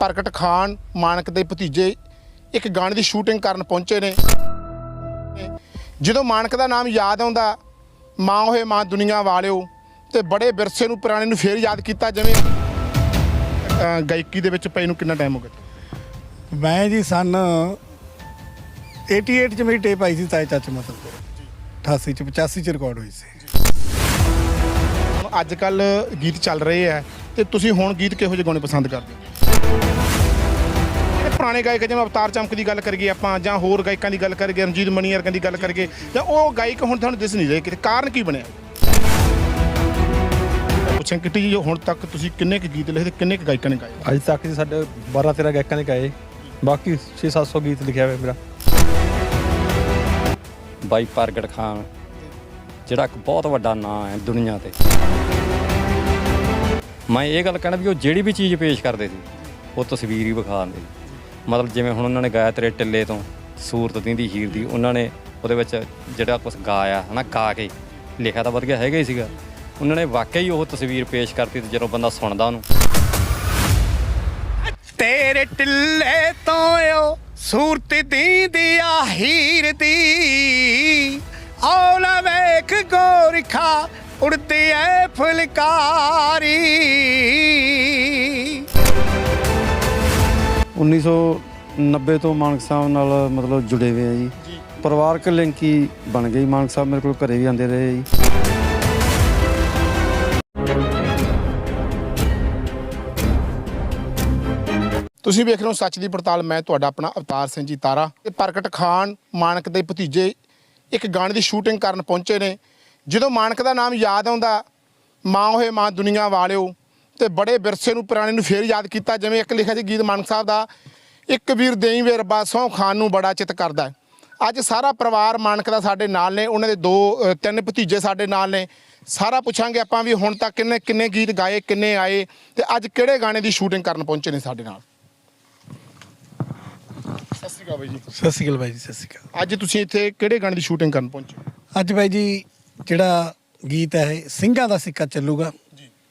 ਪ੍ਰਗਟ ਖਾਨ ਮਾਨਕ ਦੇ ਭਤੀਜੇ ਇੱਕ ਗਾਣੇ ਦੀ ਸ਼ੂਟਿੰਗ ਕਰਨ ਪਹੁੰਚੇ ਨੇ। ਜਦੋਂ ਮਾਨਕ ਦਾ ਨਾਮ ਯਾਦ ਆਉਂਦਾ ਮਾਂ ਹੋਏ ਮਾਂ ਦੁਨੀਆ ਵਾਲਿਓ ਤੇ ਬੜੇ ਵਿਰਸੇ ਨੂੰ ਪੁਰਾਣੇ ਨੂੰ ਫੇਰ ਯਾਦ ਕੀਤਾ ਜਿਵੇਂ ਗਾਇਕੀ ਦੇ ਵਿੱਚ ਪਏ ਨੂੰ ਕਿੰਨਾ ਟਾਈਮ ਹੋ ਗਿਆ? ਮੈਂ ਜੀ ਸਨ 88 ਚ ਮੇਰੀ ਟੇਪ ਆਈ ਸੀ ਤਾਏ ਚਾਚੇ ਮਤਲਬ ਦੇ 88 ਚ 85 ਚ ਰਿਕਾਰਡ ਹੋਈ ਸੀ। ਅੱਜ ਕੱਲ ਗੀਤ ਚੱਲ ਰਹੇ ਆ ਤੇ ਤੁਸੀਂ ਹੁਣ ਗੀਤ ਕਿਹੋ ਜਿਹੇ ਗਾਣੇ ਪਸੰਦ ਕਰਦੇ ਹੋ? ਪੁਰਾਣੇ ਗਾਇਕ ਜਿਵੇਂ ਅਵਤਾਰ ਚਮਕ ਦੀ ਗੱਲ ਕਰੀਏ ਆਪਾਂ ਜਾਂ ਹੋਰ ਗਾਇਕਾਂ ਦੀ ਗੱਲ ਕਰੀਏ ਰਣਜੀਤ ਮਣੀ ਵਰਗਿਆਂ ਦੀ ਗੱਲ ਕਰੀਏ ਜਾਂ ਉਹ ਗਾਇਕ ਹੁਣ ਤੁਹਾਨੂੰ ਦਿਸ ਨਹੀਂ ਰਹੇ ਕਿ ਕਾਰਨ ਕੀ ਬਣਿਆ? ਪੁੱਛਾਂ ਕਿੱਟੀ ਜੀ ਹੁਣ ਤੱਕ ਤੁਸੀਂ ਕਿੰਨੇ ਕੁ ਗੀਤ ਲਿਖੇ ਤੇ ਕਿੰਨੇ ਕੁ ਗਾਇਕਾਂ ਨੇ ਗਾਏ? ਅੱਜ ਤੱਕ ਜੀ ਸਾਡੇ 12 13 ਗਾਇਕਾਂ ਨੇ ਗਾਏ। ਬਾਕੀ 6 700 ਗੀਤ ਲਿਖਿਆ ਹੋਇਆ ਮੇਰਾ। ਬਾਈ ਪ੍ਰਗਟ ਖਾਨ ਜਿਹੜਾ ਇੱਕ ਬਹੁਤ ਵੱਡਾ ਨਾਂ ਹੈ ਦੁਨੀਆ ਤੇ। ਮੈਂ ਇਹ ਗੱਲ ਕਹਿਣਾ ਵੀ ਉਹ ਜਿਹੜੀ ਵੀ ਚੀਜ਼ ਪੇਸ਼ ਕਰਦੇ ਸੀ ਉਹ ਤਸਵੀਰ ਹੀ ਵਿਖਾ ਦਿੰਦੇ ਸੀ। ਮਤਲਬ ਜਿਵੇਂ ਹੁਣ ਉਹਨਾਂ ਨੇ ਗਾਇਆ ਤੇਰੇ ਟਿੱਲੇ ਤੋਂ, ਸੂਰਤ ਦੀ ਹੀਰ ਦੀ, ਉਹਨਾਂ ਨੇ ਉਹਦੇ ਵਿੱਚ ਜਿਹੜਾ ਕੁਝ ਗਾਇਆ, ਹਨਾ, ਗਾ ਕੇ ਲਿਖਿਆ ਤਾਂ ਵਧੀਆ ਹੈਗਾ ਹੀ ਸੀਗਾ। ਉਹਨਾਂ ਨੇ ਵਾਕਿਆ ਹੀ ਉਹ ਤਸਵੀਰ ਪੇਸ਼ ਕਰਤੀ ਤੇ ਜਦੋਂ ਬੰਦਾ ਸੁਣਦਾ ਉਹਨੂੰ। ਤੇਰੇ ਟਿੱਲੇ ਤੋਂ ਓ, ਸੂਰਤ ਦੀ ਦੀ ਆ ਹੀਰ ਦੀ। ਔਲਾ ਵੇਖ ਗੋਰਖਾ, ਉੜਦੀ ਐ ਫੁਲਕਾਰੀ। 1990 ਤੋਂ ਮਾਨਕ ਸਾਹਿਬ ਨਾਲ ਮਤਲਬ ਜੁੜੇ ਹੋਏ ਆ ਜੀ। ਪਰਿਵਾਰਕ ਲਿੰਕ ਹੀ ਬਣ ਗਈ। ਮਾਨਕ ਸਾਹਿਬ ਮੇਰੇ ਕੋਲ ਘਰੇ ਵੀ ਆਉਂਦੇ ਰਹੇ ਜੀ। ਤੁਸੀਂ ਵੇਖ ਰਹੇ ਹੋ ਸੱਚ ਦੀ ਪੜਤਾਲ। ਮੈਂ ਤੁਹਾਡਾ ਆਪਣਾ ਅਵਤਾਰ ਸਿੰਘ ਜੀ ਤਾਰਾ। ਤੇ ਪ੍ਰਗਟ ਖਾਨ ਮਾਨਕ ਦੇ ਭਤੀਜੇ ਇੱਕ ਗਾਣੇ ਦੀ ਸ਼ੂਟਿੰਗ ਕਰਨ ਪਹੁੰਚੇ ਨੇ। ਜਦੋਂ ਮਾਨਕ ਦਾ ਨਾਮ ਯਾਦ ਆਉਂਦਾ ਮਾਂ ਹੋਏ ਮਾਂ ਦੁਨੀਆ ਵਾਲਿਓ ਤੇ ਬੜੇ ਵਿਰਸੇ ਨੂੰ ਪੁਰਾਣੇ ਨੂੰ ਫੇਰ ਯਾਦ ਕੀਤਾ ਜਿਵੇਂ ਇੱਕ ਲਿਖਿਆ ਸੀ ਗੀਤ ਮਾਨਕ ਸਾਹਿਬ ਦਾ ਇੱਕ ਵੀਰ ਦੇਈ ਵੇ ਰੱਬਾ ਖਾਨ ਨੂੰ ਬੜਾ ਚਿੱਤ ਕਰਦਾ। ਅੱਜ ਸਾਰਾ ਪਰਿਵਾਰ ਮਾਨਕ ਦਾ ਸਾਡੇ ਨਾਲ ਨੇ ਉਹਨਾਂ ਦੇ ਦੋ ਤਿੰਨ ਭਤੀਜੇ ਸਾਡੇ ਨਾਲ ਨੇ। ਸਾਰਾ ਪੁੱਛਾਂਗੇ ਆਪਾਂ ਵੀ ਹੁਣ ਤੱਕ ਕਿੰਨੇ ਕਿੰਨੇ ਗੀਤ ਗਾਏ ਕਿੰਨੇ ਆਏ ਤੇ ਅੱਜ ਕਿਹੜੇ ਗਾਣੇ ਦੀ ਸ਼ੂਟਿੰਗ ਕਰਨ ਪਹੁੰਚੇ ਨੇ ਸਾਡੇ ਨਾਲ? ਸਤਿ ਸ਼੍ਰੀ ਅਕਾਲ ਬਾਈ ਜੀ। ਸਤਿ ਸ਼੍ਰੀ ਅਕਾਲ ਬਾਈ ਜੀ ਸਤਿ ਸ਼੍ਰੀ ਅਕਾਲ। ਅੱਜ ਤੁਸੀਂ ਇੱਥੇ ਕਿਹੜੇ ਗਾਣੇ ਦੀ ਸ਼ੂਟਿੰਗ ਕਰਨ ਪਹੁੰਚੇ? ਅੱਜ ਬਾਈ ਜੀ ਜਿਹੜਾ ਗੀਤ ਹੈ ਸਿੰਘਾਂ ਦਾ ਸਿੱਕਾ ਚੱਲੂਗਾ।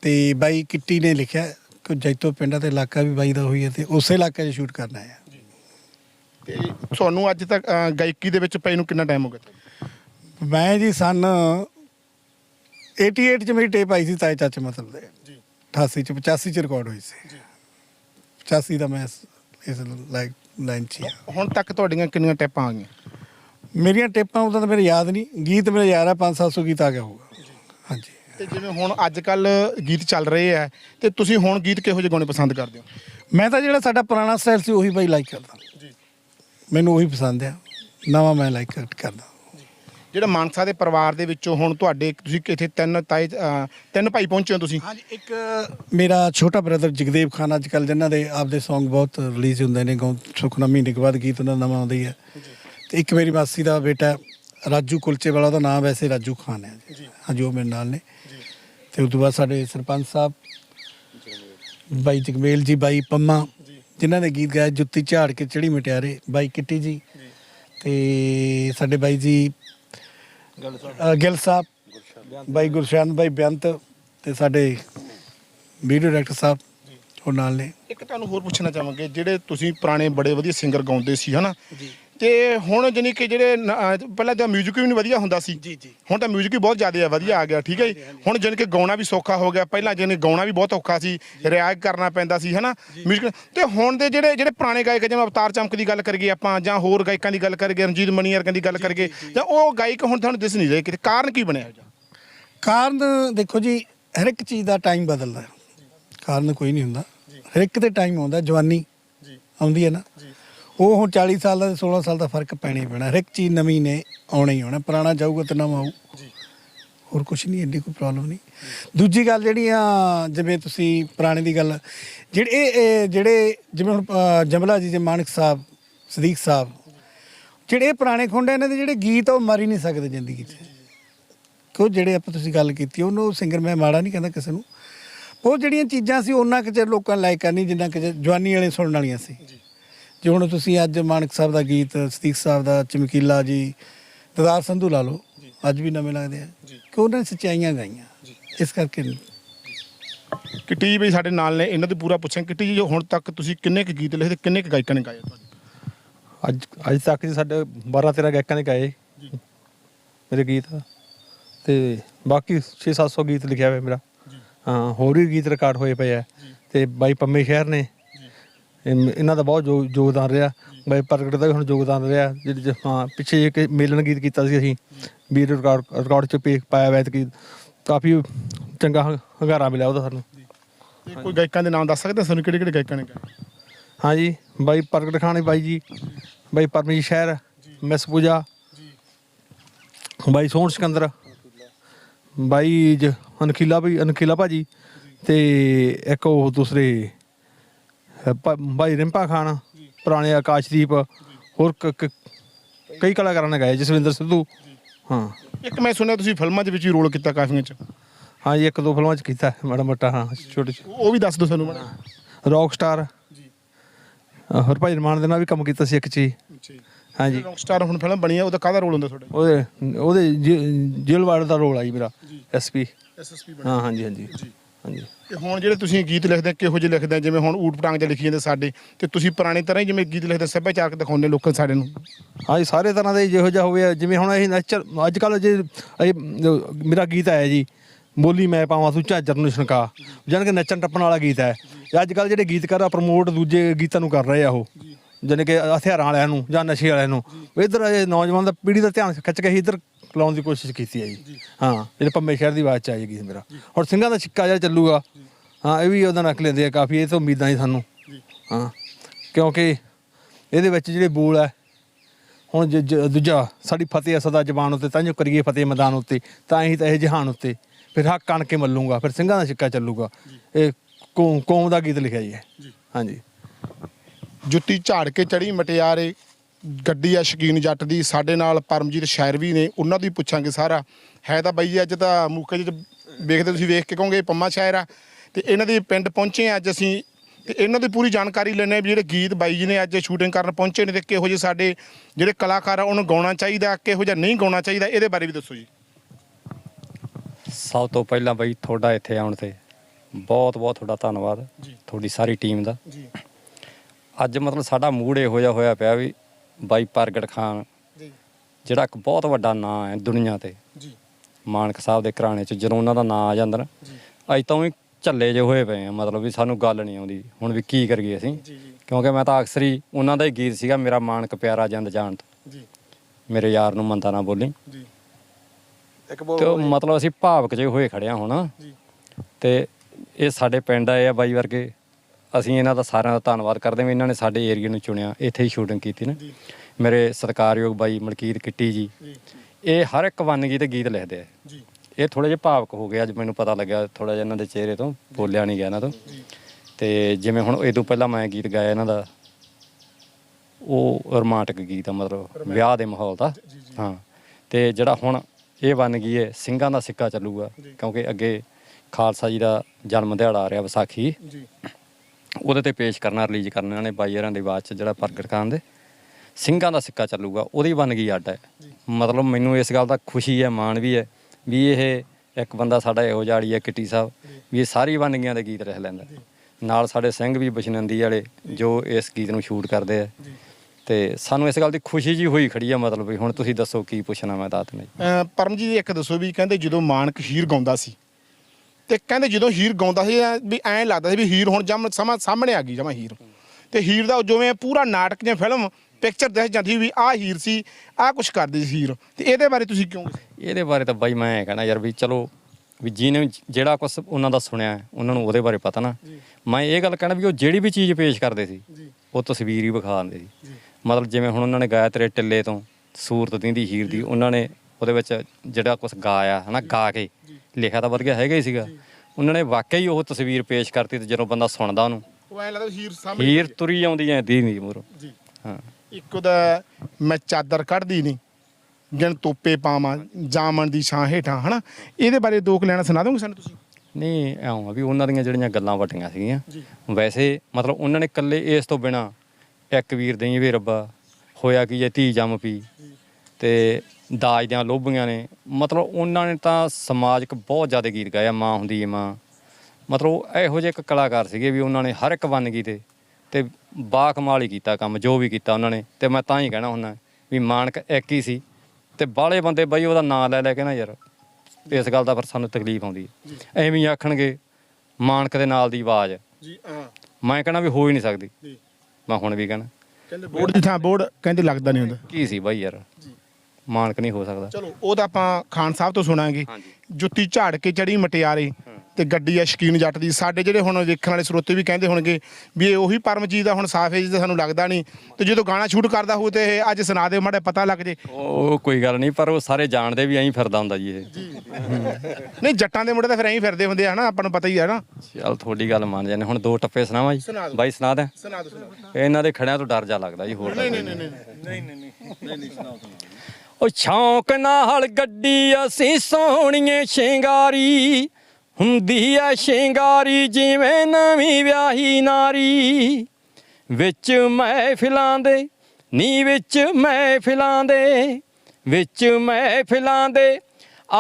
ਤੇ ਬਾਈ ਕਿੱਟੀ ਨੇ ਲਿਖਿਆ ਕਿ ਜੈਤੋ ਪਿੰਡਾਂ ਤੇ ਇਲਾਕਾ ਵੀ ਬਾਈ ਦਾ ਹੋਈ ਹੈ ਤੇ ਉਸੇ ਇਲਾਕੇ 'ਚ ਸ਼ੂਟ ਕਰਨਾ ਹੈ ਤੇ ਤੁਹਾਨੂੰ ਅੱਜ ਤੱਕ ਅ, ਗਾਇਕੀ ਦੇ ਵਿੱਚ ਪਏ ਨੂੰ ਕਿੰਨਾ ਟਾਈਮ ਹੋ ਗਿਆ? ਮੈਂ ਜੀ ਸਨ 88 ਚ ਮੇਰੀ ਟੇਪ ਆਈ ਸੀ ਤਾਏ ਚਾਚੇ ਮਤਲਬ ਦੇ। 88 ਚ 85 ਚ ਰਿਕਾਰਡ ਹੋਈ ਸੀ। 85 ਦਾ ਮੈਂ ਇਸ- ਇਸ ਲਾਈਕ ਲਾਈਨ ਚ ਹੀ ਹਾਂ। ਹੁਣ ਤੱਕ ਤੁਹਾਡੀਆਂ ਕਿੰਨੀਆਂ ਟੈਪਾਂ ਆ ਗਈਆਂ? ਮੇਰੀਆਂ ਟੇਪਾਂ ਉਦੋਂ ਤਾਂ ਮੇਰੇ ਯਾਦ ਨਹੀਂ। ਗੀਤ ਮੇਰੇ ਯਾਰ ਆ 5-700 ਗੀਤ ਆ ਗਿਆ ਹੋਊਗਾ। ਹਾਂਜੀ। ਤੇ ਜਿਵੇਂ ਹੁਣ ਅੱਜ ਕੱਲ ਗੀਤ ਚੱਲ ਰਹੇ ਆ ਤੇ ਤੁਸੀਂ ਹੁਣ ਗੀਤ ਕਿਹੋ ਜਿਹੇ ਗਾਣੇ ਪਸੰਦ ਕਰਦੇ ਹੋ? ਮੈਂ ਤਾਂ ਜਿਹੜਾ ਸਾਡਾ ਪੁਰਾਣਾ ਸਟਾਈਲ ਸੀ ਉਹੀ ਬਾਈ ਲਾਈਕ ਕਰਦਾ। ਜੀ। ਮੈਨੂੰ ਉਹੀ ਪਸੰਦ ਆ। ਨਵਾਂ ਮੈਂ ਲਾਈਕ ਕਰਦਾ। ਜਿਹੜਾ ਮਾਨਸਾ ਦੇ ਪਰਿਵਾਰ ਦੇ ਵਿੱਚੋਂ ਹੁਣ ਤੁਹਾਡੇ ਤੁਸੀਂ ਇੱਥੇ ਤਿੰਨ ਤਾਏ ਅ, ਤਿੰਨ ਭਾਈ ਪਹੁੰਚੇ ਹੋ ਤੁਸੀਂ? ਹਾਂਜੀ ਇੱਕ ਮੇਰਾ ਛੋਟਾ ਬ੍ਰਦਰ ਜਗਦੇਵ ਖਾਨ ਅੱਜ ਕੱਲ ਜਿਨ੍ਹਾਂ ਦੇ ਆਪਦੇ Song ਬਹੁਤ ਰਿਲੀਜ਼ ਹੁੰਦੇ ਨੇ ਗਾਉਂ ਸੁਖਨਾ ਮਹੀਨੇ ਕੇ ਬਾਅਦ ਗੀਤ ਉਹਨਾਂ ਦਾ ਨਵਾਂ ਆਉਂਦਾ ਹੀ ਤੇ ਇੱਕ ਮੇਰੀ ਮਾਸੀ ਦਾ ਬੇਟਾ ਰਾਜੂ ਕੁਲਚੇ ਵਾਲਾ ਉਹਦਾ ਨਾਮ ਵੈਸੇ ਰਾਜੂ ਖਾਨ ਹੈ। ਹਾਂਜੀ ਉਹ ਮੇਰੇ ਨਾਲ ਨੇ। ਤੇ ਉਸ ਤੋਂ ਬਾਅਦ ਸਾਡੇ ਸਰਪੰਚ ਸਾਹਿਬ ਬਾਈ ਜਗਮੇਲ ਜੀ ਬਾਈ ਪੰਮਾ ਜਿਨ੍ਹਾਂ ਨੇ ਗੀਤ ਗਾਇਆ ਜੁੱਤੀ ਝਾੜ ਕੇ ਚੜੀ ਮਟਿਆਰੇ ਬਾਈ ਕਿੱਟੀ ਜੀ ਤੇ ਸਾਡੇ ਬਾਈ ਜੀ ਗਿੱਲ ਸਾਹਿਬ ਬਾਈ ਗੁਰਸ਼ਾਨ ਬਾਈ ਬੇਅੰਤ ਤੇ ਸਾਡੇ ਵੀਡੀਓ ਡਾਇਰੈਕਟਰ ਸਾਹਿਬ ਉਹ ਨਾਲ ਨੇ। ਇੱਕ ਤੁਹਾਨੂੰ ਹੋਰ ਪੁੱਛਣਾ ਚਾਹਾਂਗੇ ਜਿਹੜੇ ਤੁਸੀਂ ਪੁਰਾਣੇ ਬੜੇ ਵਧੀਆ ਸਿੰਗਰ ਗਾਉਂਦੇ ਸੀ ਹਨਾ? ਤੇ ਹੁਣ ਜਾਨੀ ਕਿ ਜਿਹੜੇ ਨ- ਅਹ ਪਹਿਲਾਂ ਤਾਂ 뮤직 ਵੀ ਨਹੀਂ ਵਧੀਆ ਹੁੰਦਾ ਸੀ ਜੀ, ਜੀ। ਹੁਣ ਤਾਂ 뮤직 ਵੀ ਬਹੁਤ ਜ਼ਿਆਦਾ ਆ ਵਧੀਆ ਆ ਗਿਆ ਠੀਕ ਹੈ ਜੀ ਹੁਣ ਜਾਨੀ ਕਿ ਗਾਉਣਾ ਵੀ ਸੌਖਾ ਹੋ ਗਿਆ ਪਹਿਲਾਂ ਜਾਨੀ ਗਾਉਣਾ ਵੀ ਬਹੁਤ ਔਖਾ ਸੀ ਰਿਆਜ਼ ਕਰਨਾ ਪੈਂਦਾ ਸੀ ਹਨਾ 뮤직 ਤੇ ਹੁਣ ਦੇ ਜਿਹੜੇ ਜਿਹੜੇ ਪੁਰਾਣੇ ਗਾਇਕ ਜਿਵੇਂ ਅਵਤਾਰ ਚਮਕ ਦੀ ਗੱਲ ਕਰੀਏ ਆਪਾਂ ਜਾਂ ਹੋਰ ਗਾਇਕਾਂ ਦੀ ਗੱਲ ਕਰੀਏ ਰਣਜੀਤ ਮਣੀ ਵਰਗਿਆਂ ਦੀ ਗੱਲ ਕਰੀਏ ਜਾਂ ਉਹ ਗਾਇਕ ਹੁਣ ਤੁਹਾਨੂੰ ਦਿਸ ਨਹੀਂ ਰਹੇ ਕਿ ਕਾਰਨ ਕੀ ਬਣਿਆ ਜੀ ਕਾਰਨ ਦੇਖੋ ਜੀ ਹਰ ਇੱਕ ਚੀਜ਼ ਦਾ ਟਾਈਮ ਬਦਲਦਾ ਹੈ। ਕਾਰਨ ਕੋਈ ਨਹੀਂ ਹੁੰਦਾ ਹਰ ਇੱਕ ਤੇ ਟਾਈਮ ਆਉਂਦਾ ਜਵਾਨੀ ਆਉਂਦੀ ਹੈ ਨਾ ਉਹ ਹੁਣ 40 ਸਾਲ ਦਾ ਤੇ 16 ਸਾਲ ਦਾ ਫ਼ਰਕ ਪੈਣਾ ਹੀ ਪੈਣਾ। ਹਰ ਇੱਕ ਚੀਜ਼ ਨਵੀਂ ਨੇ ਆਉਣਾ ਹੀ ਆਉਣਾ। ਪੁਰਾਣਾ ਜਾਊਗਾ ਤਾਂ ਨਵਾਂ ਆਊ। ਹੋਰ ਕੁਝ ਨਹੀਂ ਐਡੀ ਕੋਈ ਪ੍ਰੋਬਲਮ ਨਹੀਂ। ਦੂਜੀ ਗੱਲ ਜਿਹੜੀ ਆ ਜਿਵੇਂ ਤੁਸੀਂ ਪੁਰਾਣੇ ਦੀ ਗੱਲ ਜਿਹੜੇ ਇਹ- ਜਿਹੜੇ ਜਿਵੇਂ ਹੁਣ ਅ, ਜਮਲਾ ਜੀ ਜੇ ਮਾਨਕ ਸਾਹਿਬ ਸਦੀਕ ਸਾਹਿਬ ਜਿਹੜੇ ਇਹ ਪੁਰਾਣੇ ਖੁੰਡੇ ਇਹਨਾਂ ਦੇ ਜਿਹੜੇ ਗੀਤ ਆ ਉਹ ਮਰ ਹੀ ਨਹੀਂ ਸਕਦੇ ਜ਼ਿੰਦਗੀ 'ਚ। ਕਿਉਂ? ਜਿਹੜੇ ਆਪਾਂ ਤੁਸੀਂ ਗੱਲ ਕੀਤੀ ਉਹਨੂੰ ਸਿੰਗਰ ਮੈਂ ਮਾੜਾ ਨਹੀਂ ਕਹਿੰਦਾ ਕਿਸੇ ਨੂੰ। ਉਹ ਜਿਹੜੀਆਂ ਚੀਜ਼ਾਂ ਸੀ ਉਹਨਾਂ ਕਿ ਚਿਰ ਲੋਕਾਂ ਲਾਈਕ ਕਰਨੀ ਜਿੰਨਾ ਕਿ ਜਵਾਨੀ ਵਾਲੇ ਸੁਣਨ ਵਾਲੀਆਂ ਸੀ। ਜੇ ਹੁਣ ਤੁਸੀਂ ਅੱਜ ਮਾਨਕ ਸਾਹਿਬ ਦਾ ਗੀਤ ਸਤੀਕ ਸਾਹਿਬ ਦਾ ਚਮਕੀਲਾ ਜੀ ਦਦਾਰ ਸੰਧੂ ਲਾ ਲਓ ਅੱਜ ਵੀ ਨਵੇਂ ਲੱਗਦੇ ਆ। ਕਿ ਉਹਨਾਂ ਨੇ ਸੱਚਾਈਆਂ ਗਾਈਆਂ? ਇਸ ਕਰਕੇ। ਕਿੱਟੀ ਜੀ ਬਈ ਸਾਡੇ ਨਾਲ ਨੇ ਇਹਨਾਂ ਤੋਂ ਪੂਰਾ ਪੁੱਛਾਂ ਕਿੱਟੀ ਜੀ ਹੁਣ ਤੱਕ ਤੁਸੀਂ ਕਿੰਨੇ ਕੁ ਗੀਤ ਲਿਖੇ ਤੇ ਕਿੰਨੇ ਕੁ ਗਾਇਕਾਂ ਨੇ ਗਾਏ ਅੱਜ? ਅੱਜ ਤੱਕ ਜੀ ਸਾਡੇ 12 13 ਗਾਇਕਾਂ ਨੇ ਗਾਏ। ਮੇਰੇ ਗੀਤ। ਤੇ ਬਾਕੀ 6-700 ਗੀਤ ਲਿਖਿਆ ਹੋਇਆ ਮੇਰਾ। ਹਾਂ ਹੋਰ ਵੀ ਗੀਤ ਰਿਕਾਰਡ ਹੋਏ ਪਏ ਆ। ਤੇ ਬਾਈ ਪੰਮੇ ਸ਼ਹਿਰ ਨੇ। ਇਹਨਾਂ ਦਾ ਬਹੁਤ ਯੋਗਦਾਨ ਰਿਹਾ। ਬਾਈ ਪ੍ਰਗਟ ਦਾ ਵੀ ਹੁਣ ਯੋਗਦਾਨ ਰਿਹਾ ਜਿਹੜੇ ਹਾਂ ਪਿੱਛੇ ਇੱਕ ਮੇਲਣ ਗੀਤ ਕੀਤਾ ਸੀ ਅਸੀਂ ਵੀਰ ਰਿਕਾਰਡ ਰਿਕਾਰਡ ਚ ਪੇ ਪਾਇਆ ਹੋਇਆ ਤੇ ਕਾਫੀ ਚੰਗਾ ਹੰਗਾਰਾ ਮਿਲਿਆ ਉਹਦਾ ਸਾਨੂੰ। ਤੇ ਕੋਈ ਗਾਇਕਾਂ ਦੇ ਨਾਮ ਦੱਸ ਸਕਦੇ ਸਾਨੂੰ ਕਿਹੜੇ ਕਿਹੜੇ ਗਾਇਕਾਂ ਨੇ ਹਾਂਜੀ ਬਾਈ ਪ੍ਰਗਟ ਖਾਨ ਬਾਈ ਜੀ ਬਾਈ ਪਰਮਜੀਤ ਸ਼ਹਿਰ ਮਿਸ ਪੂਜਾ ਬਾਈ ਸੋਹਣ ਸਿਕੰਦਰ ਬਾਈ ਜ- ਅਨਖੀਲਾ ਵੀ ਅਨਖੀਲਾ ਭਾਜੀ ਤੇ ਇੱਕ ਉਹ ਦੂਸਰੇ ਭ- ਬਾਈ ਰਿੰਪਾ ਖਾਨ ਪੁਰਾਣੇ ਆਕਾਸ਼ਦੀਪ ਹੋਰ ਕ- ਕ- ਕਈ ਕਲਾਕਾਰਾਂ ਨੇ ਗਾਏ ਜਸਵਿੰਦਰ ਸਿੱਧੂ। ਹਾਂ। ਇੱਕ ਮੈਂ ਸੁਣਿਆ ਤੁਸੀਂ ਫਿਲਮਾਂ ਦੇ ਵਿੱਚ ਵੀ ਰੋਲ ਕੀਤਾ ਕਾਫੀਆਂ ਚ। ਹਾਂਜੀ ਇੱਕ ਦੋ ਫਿਲਮਾਂ ਚ ਕੀਤਾ ਮਾੜਾ ਮੋਟਾ ਹਾਂ ਛੋਟੇ ਉਹ ਉਹ ਵੀ ਦੱਸ ਦਿਓ ਸਾਨੂੰ ਮਾੜਾ। Rock star. ਹੋਰ ਭਾਈ ਰਮਾਨ ਦੇ ਨਾਲ ਵੀ ਕੰਮ ਕੀਤਾ ਸੀ ਇੱਕ ਚੀਜ਼ ਹਾਂਜੀ ਰੌਕ ਸਟਾਰ ਹੁਣ ਫਿਲਮ ਬਣੀ ਹੈ ਉਹਦਾ ਕਾਹਦਾ ਰੋਲ ਹੁੰਦਾ ਤੁਹਾਡੇ? ਉਹਦੇ ਉਹਦੇ ਜੇਲ੍ਹ ਵਾਰਡ ਦਾ ਰੋਲ ਆਈ ਮੇਰਾ ਐਸਪੀ ਐਸਐਸਪੀ ਹਾਂ ਹਾਂਜੀ ਹਾਂਜੀ ਹਾਂਜੀ। ਤੇ ਹੁਣ ਜਿਹੜੇ ਤੁਸੀਂ ਗੀਤ ਲਿਖਦੇ ਆ, ਕਿਹੋ ਜਿਹੇ ਲਿਖਦੇ ਆ? ਜਿਵੇਂ ਹੁਣ ਊਟ ਪਟਾਂਗ ਤੇ ਲਿਖੀ ਜਾਂਦੇ ਸਾਡੇ ਤੇ ਤੁਸੀਂ ਪੁਰਾਣੀ ਤਰ੍ਹਾਂ ਹੀ ਜਿਵੇਂ ਗੀਤ ਲਿਖਦੇ ਸੱਭਿਆਚਾਰਕ ਦਿਖਾਉਂਦੇ ਲੋਕਾਂ ਸਾਡੇ ਨੂੰ? ਹਾਂਜੀ ਸਾਰੇ ਤਰ੍ਹਾਂ ਦੇ ਜਿਹੋ ਜਿਹਾ ਹੋਵੇ ਜਿਵੇਂ ਹੁਣ ਇਹ ਨੈਚਰ ਅੱਜ ਕੱਲ ਜੇ ਇਹ ਮੇਰਾ ਗੀਤ ਆਇਆ ਜੀ ਬੋਲੀ ਮੈਂ ਪਾਵਾਂ ਤੂੰ ਝਾਜਰ ਨੂੰ ਛਣਕਾ। ਜਾਨ ਕਿ ਨੱਚਣ ਟੱਪਣ ਵਾਲਾ ਗੀਤ ਹੈ। ਅੱਜ ਕੱਲ ਜਿਹੜੇ ਗੀਤਕਾਰ ਆ ਪ੍ਰਮੋਟ ਦੂਜੇ ਗੀਤਾਂ ਨੂੰ ਕਰ ਰਹੇ ਆ ਉਹ। ਜਾਣੀ ਕਿ ਹਥਿਆਰਾਂ ਵਾਲਿਆਂ ਨੂੰ ਜਾਂ ਨਸ਼ੇ ਵਾਲਿਆਂ ਨੂੰ। ਇਧਰ ਇਹ ਨੌਜਵਾਨ ਦਾ ਪੀੜ੍ਹੀ ਦਾ ਧਿਆਨ ਖਿੱਚ ਕੇ ਇਧਰ ਲਾਉਣ ਦੀ ਕੋਸ਼ਿਸ਼ ਕੀਤੀ ਹੈ ਜੀ। ਹਾਂ ਜਿਹੜੇ ਪੰਮੇ ਸ਼ਹਿਰ ਦੀ ਆਵਾਜ਼ ਚ ਆਏਗੀ ਮੇਰਾ। ਹੁਣ ਸਿੰਘਾਂ ਦਾ ਸਿੱਕਾ ਜਿਹੜਾ ਚੱਲੂਗਾ ਹਾਂ ਇਹ ਵੀ ਉਹਦਾ ਨਕ ਲੈਂਦੇ ਆ ਕਾਫੀ ਇਹ ਤੋਂ ਉਮੀਦਾਂ ਹੀ ਸਾਨੂੰ। ਹਾਂ ਕਿਉਂਕਿ ਇਹਦੇ ਵਿੱਚ ਜਿਹੜੇ ਬੋਲ ਹੈ ਹੁਣ ਦੂਜਾ ਸਾਡੀ ਫਤਿਹ ਸਦਾ ਜ਼ਬਾਨ ਉੱਤੇ ਤਾਂ ਜੋ ਕਰੀਏ ਫਤਿਹ ਮੈਦਾਨ ਉੱਤੇ ਤਾਂ ਹੀ ਤਾਂ ਇਹ ਜਹਾਨ ਉੱਤੇ ਫਿਰ ਹੱਕ ਕਣ ਕੇ ਮੱਲੂਗਾ ਫਿਰ ਸਿੰਘਾਂ ਦਾ ਸਿੱਕਾ ਚੱਲੂਗਾ। ਇਹ ਕੌਮ ਕੌਮ ਦਾ ਗੀਤ ਲਿਖਿਆ ਜੀ। ਹਾਂਜੀ। ਜੁੱਤੀ ਝਾੜ ਕੇ ਚੜੀ ਮਟਿਆਰੇ ਗੱਡੀ ਆ ਸ਼ਕੀਨ ਜੱਟ ਦੀ ਸਾਡੇ ਨਾਲ ਪਰਮਜੀਤ ਸ਼ਾਇਰ ਵੀ ਨੇ ਉਹਨਾਂ ਦੀ ਪੁੱਛਾਂਗੇ ਸਾਰਾ। ਹੈ ਤਾਂ ਬਾਈ ਜੀ ਅੱਜ ਤਾਂ ਮੂਕੇ ਚ ਵੇਖਦੇ ਤੁਸੀਂ ਵੇਖ ਕੇ ਕਹੋਗੇ ਪੰਮਾ ਸ਼ਾਇਰ ਆ ਤੇ ਇਹਨਾਂ ਦੇ ਪਿੰਡ ਪਹੁੰਚੇ ਅੱਜ ਅਸੀਂ ਤੇ ਇਹਨਾਂ ਦੀ ਪੂਰੀ ਜਾਣਕਾਰੀ ਲੈਣੇ ਵੀ ਜਿਹੜੇ ਗੀਤ ਬਾਈ ਜੀ ਨੇ ਅੱਜ ਸ਼ੂਟਿੰਗ ਕਰਨ ਪਹੁੰਚੇ ਨੇ ਤੇ ਕਿਹੋ ਜਿਹੇ ਸਾਡੇ ਜਿਹੜੇ ਕਲਾਕਾਰ ਆ ਉਹਨੂੰ ਗਾਉਣਾ ਚਾਹੀਦਾ ਕਿਹੋ ਜਿਹਾ ਨਹੀਂ ਗਾਉਣਾ ਚਾਹੀਦਾ ਇਹਦੇ ਬਾਰੇ ਵੀ ਦੱਸੋ ਜੀ। ਸਭ ਤੋਂ ਪਹਿਲਾਂ ਬਈ ਤੁਹਾਡਾ ਇੱਥੇ ਆਉਣ ਤੇ ਬਹੁਤ ਬਹੁਤ ਤੁਹਾਡਾ ਧੰਨਵਾਦ ਤੁਹਾਡੀ ਸਾਰੀ ਟੀਮ ਦਾ। ਜੀ। ਅੱਜ ਮਤਲਬ ਸਾਡਾ ਮੂਡ ਇਹੋ ਜਿਹਾ ਹੋਇਆ ਪਿਆ ਵੀ ਬਾਈ ਪ੍ਰਗਟ ਖਾਨ। ਜੀ। ਜਿਹੜਾ ਇੱਕ ਬਹੁਤ ਵੱਡਾ ਨਾਂ ਹੈ ਦੁਨੀਆ ਤੇ। ਜੀ। ਮਾਨਕ ਸਾਹਿਬ ਦੇ ਘਰਾਣੇ 'ਚ ਜਦੋਂ ਉਹਨਾਂ ਦਾ ਨਾਂ ਆ ਜਾਂਦਾ ਨਾ ਅੱਜ ਤਾਂ ਵੀ ਝੱਲੇ ਜੇ ਹੋਏ ਪਏ ਆ ਮਤਲਬ ਵੀ ਸਾਨੂੰ ਗੱਲ ਨਹੀਂ ਆਉਂਦੀ ਹੁਣ ਵੀ ਕੀ ਕਰੀਏ ਅਸੀਂ। ਕਿਉਂਕਿ ਮੈਂ ਤਾਂ ਅਕਸਰ ਹੀ ਉਹਨਾਂ ਦਾ ਹੀ ਗੀਤ ਸੀਗਾ ਮੇਰਾ ਮਾਨਕ ਪਿਆਰਾ ਜੰਦ ਜਾਣ ਤੋਂ। ਜੀ। ਮੇਰੇ ਯਾਰ ਨੂੰ ਮੰਦਾ ਨਾ ਬੋਲੀ। ਜੀ। ਇੱਕ ਤੇ ਉਹ ਮਤਲਬ ਅਸੀਂ ਭਾਵਕ ਜੇ ਹੋਏ ਖੜਿਆ ਹੁਣ। ਜੀ। ਤੇ ਇਹ ਸਾਡੇ ਪਿੰਡ ਆਏ ਆ ਬਾਈ ਵਰਗੇ। ਅਸੀਂ ਇਹਨਾਂ ਦਾ ਸਾਰਿਆਂ ਦਾ ਧੰਨਵਾਦ ਕਰਦੇ ਹਾਂ ਵੀ ਇਹਨਾਂ ਨੇ ਸਾਡੇ ਏਰੀਆ ਨੂੰ ਚੁਣਿਆ ਇੱਥੇ ਹੀ ਸ਼ੂਟਿੰਗ ਕੀਤੀ ਨਾ। ਮੇਰੇ ਸਤਿਕਾਰਯੋਗ ਬਾਈ ਮਲਕੀਤ ਕਿੱਟੀ ਜੀ। ਇਹ ਹਰ ਇੱਕ ਵੰਨਗੀ ਤੇ ਗੀਤ ਲਿਖਦੇ ਆ। ਜੀ। ਇਹ ਥੋੜੇ ਜਿਹਾ ਭਾਵਕ ਹੋ ਗਿਆ ਅੱਜ ਮੈਨੂੰ ਪਤਾ ਲੱਗਿਆ ਥੋੜਾ ਜਿਹਾ ਇਹਨਾਂ ਦੇ ਚਿਹਰੇ ਤੋਂ ਬੋਲਿਆ ਨਹੀਂ ਗਿਆ ਇਹਨਾਂ ਤੋਂ। ਤੇ ਜਿਵੇਂ ਹੁਣ ਇਹ ਤੋਂ ਪਹਿਲਾਂ ਮੈਂ ਗੀਤ ਗਾਇਆ ਇਹਨਾਂ ਦਾ ਉਹ ਰੋਮਾਂਟਿਕ ਗੀਤ ਆ ਮਤਲਬ ਵਿਆਹ ਦੇ ਮਾਹੌਲ ਦਾ। ਹਾਂ। ਤੇ ਜਿਹੜਾ ਹੁਣ ਇਹ ਬਣ ਗਈ ਹੈ ਸਿੰਘਾਂ ਦਾ ਸਿੱਕਾ ਚੱਲੂਗਾ ਕਿਉਂਕਿ ਅੱਗੇ ਖਾਲਸਾ ਜੀ ਦਾ ਜਨਮ ਦਿਹਾੜਾ ਆ ਰਿਹਾ ਵਿਸਾਖੀ। ਜੀ। ਉਹਦੇ ਤੇ ਪੇਸ਼ ਕਰਨਾ, ਰਿਲੀਜ਼ ਕਰਨਾ ਇਹਨਾਂ ਨੇ ਬਾਈਰਾਂ ਦੇ ਬਾਅਦ ਚ ਜਿਹੜਾ ਪ੍ਰਗਟ ਖਾਨ ਦੇ। ਸਿੰਘਾਂ ਦਾ ਸਿੱਕਾ ਚੱਲੂਗਾ, ਉਹਦੀ ਬਣ ਗਈ ਅੱਡ। ਹੈ ਮਤਲਬ ਮੈਨੂੰ ਇਸ ਗੱਲ ਦਾ ਖੁਸ਼ੀ ਹੈ, ਮਾਣ ਵੀ ਹੈ ਵੀ ਇਹ ਇੱਕ ਬੰਦਾ ਸਾਡਾ ਇਹੋ ਜਾੜੀ ਹੈ ਕਿੱਟੀ ਸਾਹਿਬ ਵੀ ਇਹ ਸਾਰੀ ਵੰਨਗੀਆਂ ਦੇ ਗੀਤ ਰਹਿ ਲੈਂਦਾ। ਨਾਲ ਸਾਡੇ ਸਿੰਘ ਵੀ ਬਸ਼ਨੰਦੀ ਵਾਲੇ ਜੋ ਇਸ ਗੀਤ ਨੂੰ ਸ਼ੂਟ ਕਰਦੇ ਆ। ਤੇ ਸਾਨੂੰ ਇਸ ਗੱਲ ਦੀ ਖੁਸ਼ੀ ਜੀ ਹੋਈ ਖੜੀ ਆ, ਮਤਲਬ ਵੀ ਹੁਣ ਤੁਸੀਂ ਦੱਸੋ ਕੀ ਪੁੱਛਣਾ ਮੈਂ ਦਾਤ ਨੇ ਪਰਮ ਜੀ, ਇੱਕ ਦੱਸੋ ਵੀ ਕਹਿੰਦੇ ਜਦੋਂ ਮਾਨਕ ਹੀਰ ਗਾਉਂਦਾ ਸੀ ਤੇ ਕਹਿੰਦੇ ਜਦੋਂ ਹੀਰ ਗਾਉਂਦਾ ਸੀ ਵੀ ਐਂ ਲੱਗਦਾ ਸੀ ਵੀ ਹੀਰ ਹੁਣ ਜਮ ਸਮਾਂ ਸਾਹਮਣੇ ਆ ਗਈ ਜਮਾ ਹੀਰ। ਤੇ ਹੀਰ ਦਾ ਜਿਵੇਂ ਪੂਰਾ ਨਾਟਕ ਜਾਂ ਫਿਲਮ ਪਿਕਚਰ ਦਿਖ ਜਾਂਦੀ ਵੀ ਆਹ ਹੀਰ ਸੀ ਆਹ ਕੁਛ ਕਰਦੀ ਸੀ ਹੀਰ। ਤੇ ਇਹਦੇ ਬਾਰੇ ਤੁਸੀਂ ਕਿਉਂ ਇਹਦੇ ਬਾਰੇ ਤਾਂ ਬਾਈ ਮੈਂ ਕਹਿਣਾ ਯਾਰ ਵੀ ਚਲੋ ਵੀ ਜਿਹਨੇ ਜਿਹੜਾ ਕੁਝ ਉਹਨਾਂ ਦਾ ਸੁਣਿਆ ਉਹਨਾਂ ਨੂੰ ਉਹਦੇ ਬਾਰੇ ਪਤਾ ਨਾ। ਮੈਂ ਇਹ ਗੱਲ ਕਹਿਣਾ ਵੀ ਉਹ ਜਿਹੜੀ ਵੀ ਚੀਜ਼ ਪੇਸ਼ ਕਰਦੇ ਸੀ ਉਹ ਤਸਵੀਰ ਹੀ ਵਿਖਾ ਦਿੰਦੇ ਸੀ। ਮਤਲਬ ਜਿਵੇਂ ਹੁਣ ਉਹਨਾਂ ਨੇ ਗਾਇਆ ਤੇਰੇ ਟਿੱਲੇ ਤੋਂ ਸੂਰਤ ਦੀ ਹੀਰ ਦੀ ਉਹਨਾਂ ਨੇ ਉਹਦੇ ਵਿੱਚ ਜਿਹੜਾ ਕੁਝ ਗਾਇਆ ਹਨਾ ਗਾ ਕੇ। ਲਿਖਿਆ ਤਾਂ ਵਧੀਆ ਹੈਗਾ ਹੀ ਸੀਗਾ। ਉਹਨਾਂ ਨੇ ਵਾਕਈ ਹੀ ਉਹ ਤਸਵੀਰ ਪੇਸ਼ ਕਰਤੀ ਤੇ ਜਦੋਂ ਬੰਦਾ ਸੁਣਦਾ ਉਹਨੂੰ। ਉਹ ਐਂ ਲੱਗਦਾ ਹੀਰ ਸਾਹਮਣੇ ਹੀਰ ਤੁਰੀ ਆਉਂਦੀ ਐ ਦੀ ਨਹੀਂ ਮੂਰੋਂ ਜੀ। ਹਾਂ। ਇੱਕ ਉਹਦਾ ਮੈਂ ਚਾਦਰ ਕੱਢਦੀ ਨਹੀਂ ਜਨ ਤੋਪੇ ਪਾਵਾਂ ਜਾਮਣ ਦੀ ਛਾਂ ਹੇਠਾਂ ਹਨਾ? ਇਹਦੇ ਬਾਰੇ ਦੋ ਕੁ ਲੈਣਾ ਸੁਣਾ ਦੋਗੇ ਸਾਨੂੰ ਤੁਸੀਂ? ਨਹੀਂ ਐਉਂ ਵੀ ਉਹਨਾਂ ਦੀਆਂ ਜਿਹੜੀਆਂ ਗੱਲਾਂ ਵਟੀਆਂ ਸੀਗੀਆਂ। ਵੈਸੇ ਮਤਲਬ ਉਹਨਾਂ ਨੇ ਇਕੱਲੇ ਇਸ ਤੋਂ ਬਿਨਾ ਇੱਕ ਵੀਰ ਦੇਈ ਵੇ ਰੱਬਾ ਹੋਇਆ ਕੀ ਜੇ ਧੀ ਜੰਮ ਪੀ ਤੇ ਦਾਜ ਦੀਆਂ ਲੋਭੀਆਂ ਨੇ। ਮਤਲਬ ਉਹਨਾਂ ਨੇ ਤਾਂ ਸਮਾਜਿਕ ਬਹੁਤ ਜ਼ਿਆਦਾ ਗੀਤ ਗਾਇਆ ਮਾਂ ਹੁੰਦੀ ਏ ਮਾਂ। ਮਤਲਬ ਉਹ ਇਹੋ ਜਿਹੇ ਇੱਕ ਕਲਾਕਾਰ ਸੀਗੇ ਵੀ ਉਹਨਾਂ ਨੇ ਹਰ ਇੱਕ ਵੰਨਗੀ ਤੇ ਤੇ ਬਾ ਕਮਾਲ ਹੀ ਕੀਤਾ ਕੰਮ ਜੋ ਵੀ ਕੀਤਾ ਉਹਨਾਂ ਨੇ। ਤੇ ਮੈਂ ਤਾਂ ਹੀ ਕਹਿਣਾ ਹੁੰਦਾ ਵੀ ਮਾਨਕ ਇੱਕ ਹੀ ਸੀ। ਤੇ ਬਾਹਲੇ ਬੰਦੇ ਬਈ ਉਹਦਾ ਨਾਂ ਲੈ ਲੈ ਕੇ ਨਾ ਯਾਰ ਇਸ ਗੱਲ ਦਾ ਫਿਰ ਸਾਨੂੰ ਤਕਲੀਫ ਆਉਂਦੀ ਹੈ ਐਵੇਂ ਹੀ ਆਖਣਗੇ ਮਾਨਕ ਦੇ ਨਾਲ ਦੀ ਆਵਾਜ਼। ਜੀ ਹਾਂ। ਮੈਂ ਕਹਿਣਾ ਵੀ ਹੋ ਹੀ ਨਹੀਂ ਸਕਦੀ। ਜੀ। ਮੈਂ ਹੁਣ ਵੀ ਕਹਿਣਾ। ਕਹਿੰਦੇ ਬੋਰਡ ਦੀ ਥਾਂ ਬੋਰਡ ਕਹਿੰਦੇ ਲੱਗਦਾ ਨਹੀਂ ਹੁੰਦਾ। ਕੀ ਸੀ ਬਾਈ ਯਾਰ? ਮਾਨਕ ਨਹੀਂ ਹੋ ਸਕਦਾ। ਚਲੋ ਉਹ ਤਾਂ ਆਪਾਂ ਖਾਨ ਸਾਹਿਬ ਤੋਂ ਸੁਣਾਂਗੇ। ਹਾਂਜੀ। ਜੁੱਤੀ ਝਾੜ ਕੇ ਚੜੀ ਮਟਿਆਰੇ ਤੇ ਗੱਡੀ ਆ ਸ਼ਕੀਨ ਜੱਟ ਦੀ। ਸਾਡੇ ਜਿਹੜੇ ਹੁਣ ਵੇਖਣ ਵਾਲੇ ਸਰੋਤੇ ਵੀ ਕਹਿੰਦੇ ਹੋਣਗੇ ਵੀ ਇਹ ਉਹੀ ਪਰਮਜੀਤ ਦਾ ਹੁਣ ਸਾਫ਼ ਹੈ ਜੀ ਤੇ ਸਾਨੂੰ ਲੱਗਦਾ ਨਹੀਂ। ਤੇ ਜਦੋਂ ਗਾਣਾ ਸ਼ੂਟ ਕਰਦਾ ਹੋਊ ਤੇ ਇਹ ਅੱਜ ਸੁਣਾ ਦਿਓ ਮਾੜਾ ਪਤਾ ਲੱਗ ਜੇ। ਉਹ ਕੋਈ ਗੱਲ ਨਹੀਂ ਪਰ ਉਹ ਸਾਰੇ ਜਾਣਦੇ ਵੀ ਐਂ ਫਿਰਦਾ ਹੁੰਦਾ ਜੀ ਇਹ। ਨਹੀਂ ਜੱਟਾਂ ਦੇ ਮੁੰਡੇ ਤਾਂ ਫਿਰ ਐਂ ਹੀ ਫਿਰਦੇ ਹੁੰਦੇ ਆ ਨਾ ਆਪਾਂ ਨੂੰ ਪਤਾ ਹੀ ਹੈ ਨਾ। ਚੱਲ ਤੁਹਾਡੀ ਗੱਲ ਮੰਨ ਜਾਂਦੇ ਹੁਣ ਦੋ ਟੱਪੇ ਸੁਣਾਵਾਂ ਜੀ। ਸੁਣਾ ਦਿਓ। ਬਾਈ ਸੁਣਾ ਦੇ। ਸੁਣਾ ਸੁਣਾ ਇਹਨਾਂ ਦੇ ਖੜਿਆਂ ਤੋਂ ਡਰ ਜਾ ਲੱਗਦਾ ਜੀ ਹੋਰ ਤਾਂ ਨਹੀਂ ਕੋਈ ਨਹੀਂ ਨਹੀਂ। ਉਹ ਸ਼ੌਂਕ ਨਾਲ ਗੱਡੀ ਅਸੀਂ ਸੋਹਣੀਏ ਸ਼ਿੰਗਾਰੀ। ਹੁੰਦੀ ਐ ਸ਼ਿੰਗਾਰੀ ਜਿਵੇਂ ਨਵੀਂ ਵਿਆਹੀ ਨਾਰੀ। ਵਿੱਚ ਮਹਿਫਿਲਾਂ ਦੇ, ਨੀ ਵਿੱਚ ਮਹਿਫਿਲਾਂ ਦੇ। ਵਿੱਚ ਮਹਿਫਿਲਾਂ ਦੇ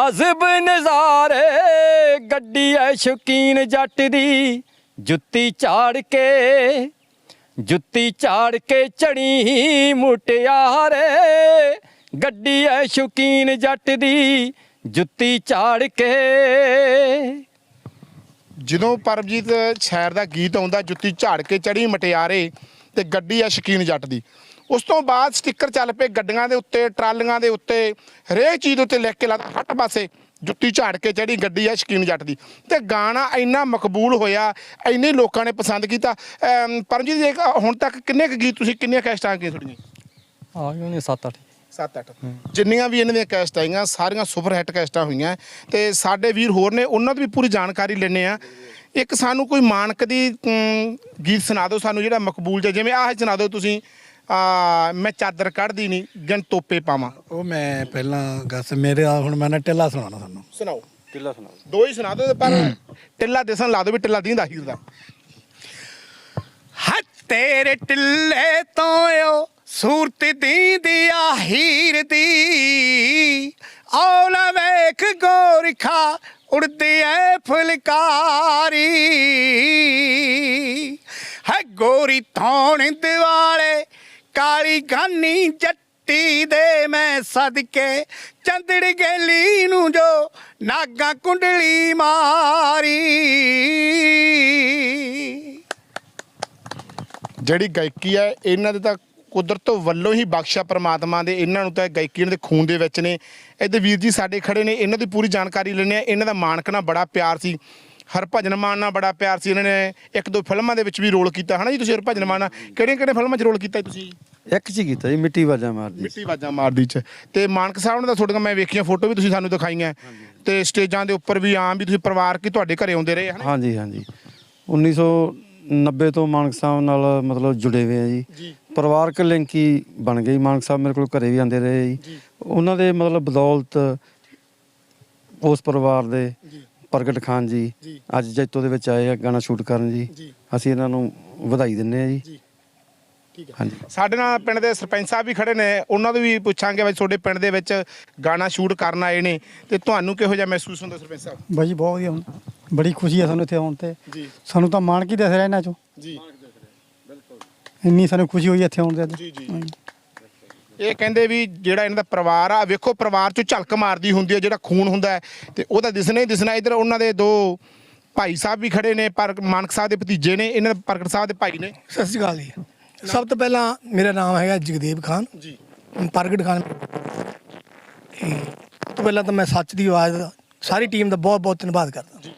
ਅਜ਼ਬ ਨਜ਼ਾਰੇ, ਗੱਡੀ ਐ ਸ਼ੌਕੀਨ ਜੱਟ ਦੀ। ਜੁੱਤੀ ਝਾੜ ਕੇ, ਜੁੱਤੀ ਝਾੜ ਕੇ ਚੜੀ ਮੁਟਿਆਰੇ। ਗੱਡੀ ਐ ਸ਼ੌਕੀਨ ਜੱਟ ਦੀ ਜੁੱਤੀ ਝਾੜ ਕੇ। ਜਦੋਂ ਪਰਮਜੀਤ ਸ਼ਹਿਰ ਦਾ ਗੀਤ ਆਉਂਦਾ ਜੁੱਤੀ ਝਾੜ ਕੇ ਚੜੀ ਮਟਿਆਰੇ ਤੇ ਗੱਡੀ ਆ ਸ਼ਕੀਨ ਜੱਟ ਦੀ। ਉਸ ਤੋਂ ਬਾਅਦ ਸਟicker ਚੱਲ ਪਏ ਗੱਡੀਆਂ ਦੇ ਉੱਤੇ ਟਰਾਲੀਆਂ ਦੇ ਉੱਤੇ ਹਰੇਕ ਚੀਜ਼ ਉੱਤੇ ਲਿਖ ਕੇ ਲਾਤਾ ਹੱਟ ਪਾਸੇ ਜੁੱਤੀ ਝਾੜ ਕੇ ਚੜੀ ਗੱਡੀ ਆ ਸ਼ਕੀਨ ਜੱਟ ਦੀ। ਤੇ ਗਾਣਾ ਇੰਨਾ ਮਕਬੂਲ ਹੋਇਆ ਇੰਨੇ ਲੋਕਾਂ ਨੇ ਪਸੰਦ ਕੀਤਾ। ਪਰਮਜੀਤ ਜੀ ਇੱਕ ਹੁਣ ਤੱਕ ਕਿੰਨੇ ਕੁ ਗੀਤ ਤੁਸੀਂ ਕਿੰਨੀਆਂ ਕੈਸਟਾਂ ਆ ਗਈਆਂ ਤੁਹਾਡੀਆਂ ਆ ਗਏ ਨੇ 7-8 7-8 ਜਿੰਨੀਆਂ ਵੀ ਇਹਨਾਂ ਦੀਆਂ ਕੈਸਟ ਆਈਆਂ ਸਾਰੀਆਂ ਸੁਪਰ ਹਿੱਟ ਕੈਸਟਾਂ ਹੋਈਆਂ। ਤੇ ਸਾਡੇ ਵੀਰ ਹੋਰ ਨੇ ਉਹਨਾਂ ਦੀ ਵੀ ਪੂਰੀ ਜਾਣਕਾਰੀ ਲੈਣੇ ਆ ਇੱਕ ਸਾਨੂੰ ਕੋਈ ਮਾਨਕ ਦੀ ਅਮ, ਗੀਤ ਸੁਣਾ ਦਿਓ ਸਾਨੂੰ ਜਿਹੜਾ ਮਕਬੂਲ ਜਿਹਾ ਜਿਵੇਂ ਆਹ ਸੁਣਾ ਦਿਓ ਤੁਸੀਂ ਆ ਮੈਂ ਚਾਦਰ ਕੱਢਦੀ ਨਹੀਂ ਗਨ ਤੋਪੇ ਪਾਵਾਂ। ਉਹ ਮੈਂ ਪਹਿਲਾਂ ਗੱਸ ਮੇਰੇ ਆ ਹੁਣ ਮੈਂ ਨਾ ਟਿੱਲਾ ਸੁਣਾਉਣਾ ਤੁਹਾਨੂੰ। ਸੁਣਾਓ। ਕਿੱਲਾ ਸੁਣਾਓ। ਦੋ ਹੀ ਸੁਣਾ ਦਿਓ ਪਰ ਟਿੱਲਾ ਦਿਸਣ ਲਾ ਦਿਓ ਵੀ ਟਿੱਲਾ ਦੀਂਦਾ ਹੀਰ ਦਾ। ਹਾ ਤੇਰੇ ਟਿੱਲੇ ਤੋਂ ਓ ਸੂਰਤ ਦੀਂਦੀ ਹੀਰ ਦੀ। ਆਉ ਨਾ ਵੇਖ ਗੋਰਖਾ, ਉੜਦੀ ਐ ਫੁਲਕਾਰੀ। ਹੈ ਗੋਰੀ ਥੋਣ ਦਿਵਾਲੇ, ਕਾਲੀ ਗਾਨੀ ਜੱਟੀ ਦੇ ਮੈਂ ਸਦਕੇ। ਚੰਦੜ ਗੇਲੀ ਨੂੰ ਜੋ ਨਾਗਾ ਕੁੰਡਲੀ ਮਾਰੀ। ਜਿਹੜੀ ਗਾਇਕੀ ਹੈ ਇਹਨਾਂ ਦੇ ਤਾਂ ਕੁਦਰਤ ਵੱਲੋਂ ਹੀ ਬਖਸ਼ਾ ਪ੍ਰਮਾਤਮਾ ਦੇ ਇਹਨਾਂ ਨੂੰ ਤਾਂ ਗਾਇਕੀ ਦੇ ਖੂਨ ਦੇ ਵਿੱਚ ਨੇ। ਇਹਦੇ ਵੀਰ ਜੀ ਸਾਡੇ ਖੜੇ ਨੇ ਇਹਨਾਂ ਦੀ ਪੂਰੀ ਜਾਣਕਾਰੀ ਲੈਣੇ ਆ ਇਹਨਾਂ ਦਾ ਮਾਨਕ ਨਾਲ ਬੜਾ ਪਿਆਰ ਸੀ। ਹਰਭਜਨ ਮਾਨ ਨਾਲ ਬੜਾ ਪਿਆਰ ਸੀ ਇਹਨਾਂ ਨੇ। ਇੱਕ ਦੋ ਫਿਲਮਾਂ ਦੇ ਵਿੱਚ ਵੀ ਰੋਲ ਕੀਤਾ। ਹਨਾ ਜੀ ਤੁਸੀਂ ਹਰਭਜਨ ਮਾਨ ਨਾਲ? ਕਿਹੜੀਆਂ ਕਿਹੜੀਆਂ ਫਿਲਮਾਂ 'ਚ ਰੋਲ ਕੀਤਾ ਤੁਸੀਂ? ਇੱਕ ਚ ਕੀਤਾ ਜੀ ਮਿੱਟੀ ਵਾਜਾ ਮਾਰਦੀ ਮਿੱਟੀ ਵਾਜਾਂ ਮਾਰਦੀ 'ਚ। ਤੇ ਮਾਨਕ ਸਾਹਿਬ ਨੇ ਤਾਂ ਤੁਹਾਡੀਆਂ ਮੈਂ ਵੇਖੀਆਂ ਫੋਟੋ ਵੀ ਤੁਸੀਂ ਸਾਨੂੰ ਦਿਖਾਈਆਂ। ਤੇ ਸਟੇਜਾਂ ਦੇ ਉੱਪਰ ਵੀ ਆਮ ਵੀ ਤੁਸੀਂ ਪਰਿਵਾਰ ਕੀ ਤੁਹਾਡੇ ਘਰੇ ਆਉਂਦੇ ਰਹੇ ਹਨਾ ਹਾਂਜੀ ਹਾਂਜੀ। 1990 ਤੋਂ ਮਾਨਕ ਸਾਹਿਬ ਨਾਲ ਮਤਲਬ ਜੁੜੇ ਹੋਏ ਆ ਜੀ। ਪਰਿਵਾਰਕ ਲਿੰਕ ਹੀ ਬਣ ਗਈ। ਮਾਨਕ ਸਾਹਿਬ ਮੇਰੇ ਕੋਲ ਘਰੇ ਵੀ ਆਉਂਦੇ ਰਹੇ ਜੀ। ਉਹਨਾਂ ਦੇ ਮਤਲਬ ਬਦੌਲਤ ਉਸ ਪਰਿਵਾਰ ਦੇ ਪ੍ਰਗਟ ਖਾਨ ਜੀ। ਅੱਜ ਜੈਤੋ ਦੇ ਵਿੱਚ ਆਏ ਆ ਗਾਣਾ ਸ਼ੂਟ ਕਰਨ ਜੀ। ਅਸੀਂ ਇਹਨਾਂ ਨੂੰ ਵਧਾਈ ਦਿੰਦੇ ਆ ਜੀ। ਸਾਡੇ ਨਾਲ ਪਿੰਡ ਦੇ ਸਰਪੰਚ ਸਾਹਿਬ ਵੀ ਖੜੇ ਨੇ। ਉਹਨਾਂ ਤੋਂ ਵੀ ਪੁੱਛਾਂਗੇ ਵੀ ਤੁਹਾਡੇ ਪਿੰਡ ਦੇ ਵਿੱਚ ਗਾਣਾ ਸ਼ੂਟ ਕਰਨ ਆਏ ਨੇ ਤੇ ਤੁਹਾਨੂੰ ਕਿਹੋ ਜਿਹਾ ਮਹਿਸੂਸ ਹੁੰਦਾ ਸਰਪੰਚ ਸਾਹਿਬ? ਬਾਈ ਬਹੁਤ ਵਧੀਆ। ਬੜੀ ਖੁਸ਼ੀ ਹੈ ਸਾਨੂੰ ਇੱਥੇ ਆਉਣ ਤੇ। ਸਾਨੂੰ ਤਾਂ ਮਾਣ ਕੀ ਦਿਸ ਰਿਹਾ ਇਹਨਾਂ ਚੋਂ। ਜੀ। ਇੰਨੀ ਸਾਨੂੰ ਖੁਸ਼ੀ ਹੋਈ ਇੱਥੇ ਆਉਣ ਤੇ ਅੱਜ। ਜੀ, ਜੀ। ਇਹ ਕਹਿੰਦੇ ਵੀ ਜਿਹੜਾ ਇਹਨਾਂ ਦਾ ਪਰਿਵਾਰ ਆ ਵੇਖੋ ਪਰਿਵਾਰ ਚੋਂ ਝਲਕ ਮਾਰਦੀ ਹੁੰਦੀ ਹੈ ਜਿਹੜਾ ਖੂਨ ਹੁੰਦਾ ਹੈ। ਤੇ ਉਹਦਾ ਦਿਸਣਾ ਹੀ ਦਿਸਣਾ ਇਧਰ ਉਹਨਾਂ ਦੇ ਦੋ ਭਾਈ ਸਾਹਿਬ ਵੀ ਖੜੇ ਨੇ ਪਰ ਮਾਨਕ ਸਾਹਿਬ ਦੇ ਭਤੀਜੇ ਨੇ ਇਹਨਾਂ ਦੇ ਪ੍ਰਗਟ ਸਾਹਿਬ ਦੇ ਭਾਈ ਨੇ। ਸਤਿ ਸ਼੍ਰੀ ਅਕਾਲ ਜੀ। ਸਭ ਤੋਂ ਪਹਿਲਾਂ ਮੇਰਾ ਨਾਮ ਹੈਗਾ ਜਗਦੇਵ ਖਾਨ। ਜੀ। ਪ੍ਰਗਟ ਖਾਨ। ਤੇ ਸਭ ਤੋਂ ਪਹਿਲਾਂ ਤਾਂ ਮੈਂ ਸੱਚ ਦੀ ਆਵਾਜ਼ ਦਾ ਸਾਰੀ ਟੀਮ ਦਾ ਬਹੁਤ ਬਹੁਤ ਧੰਨਵਾਦ ਕਰਦਾ।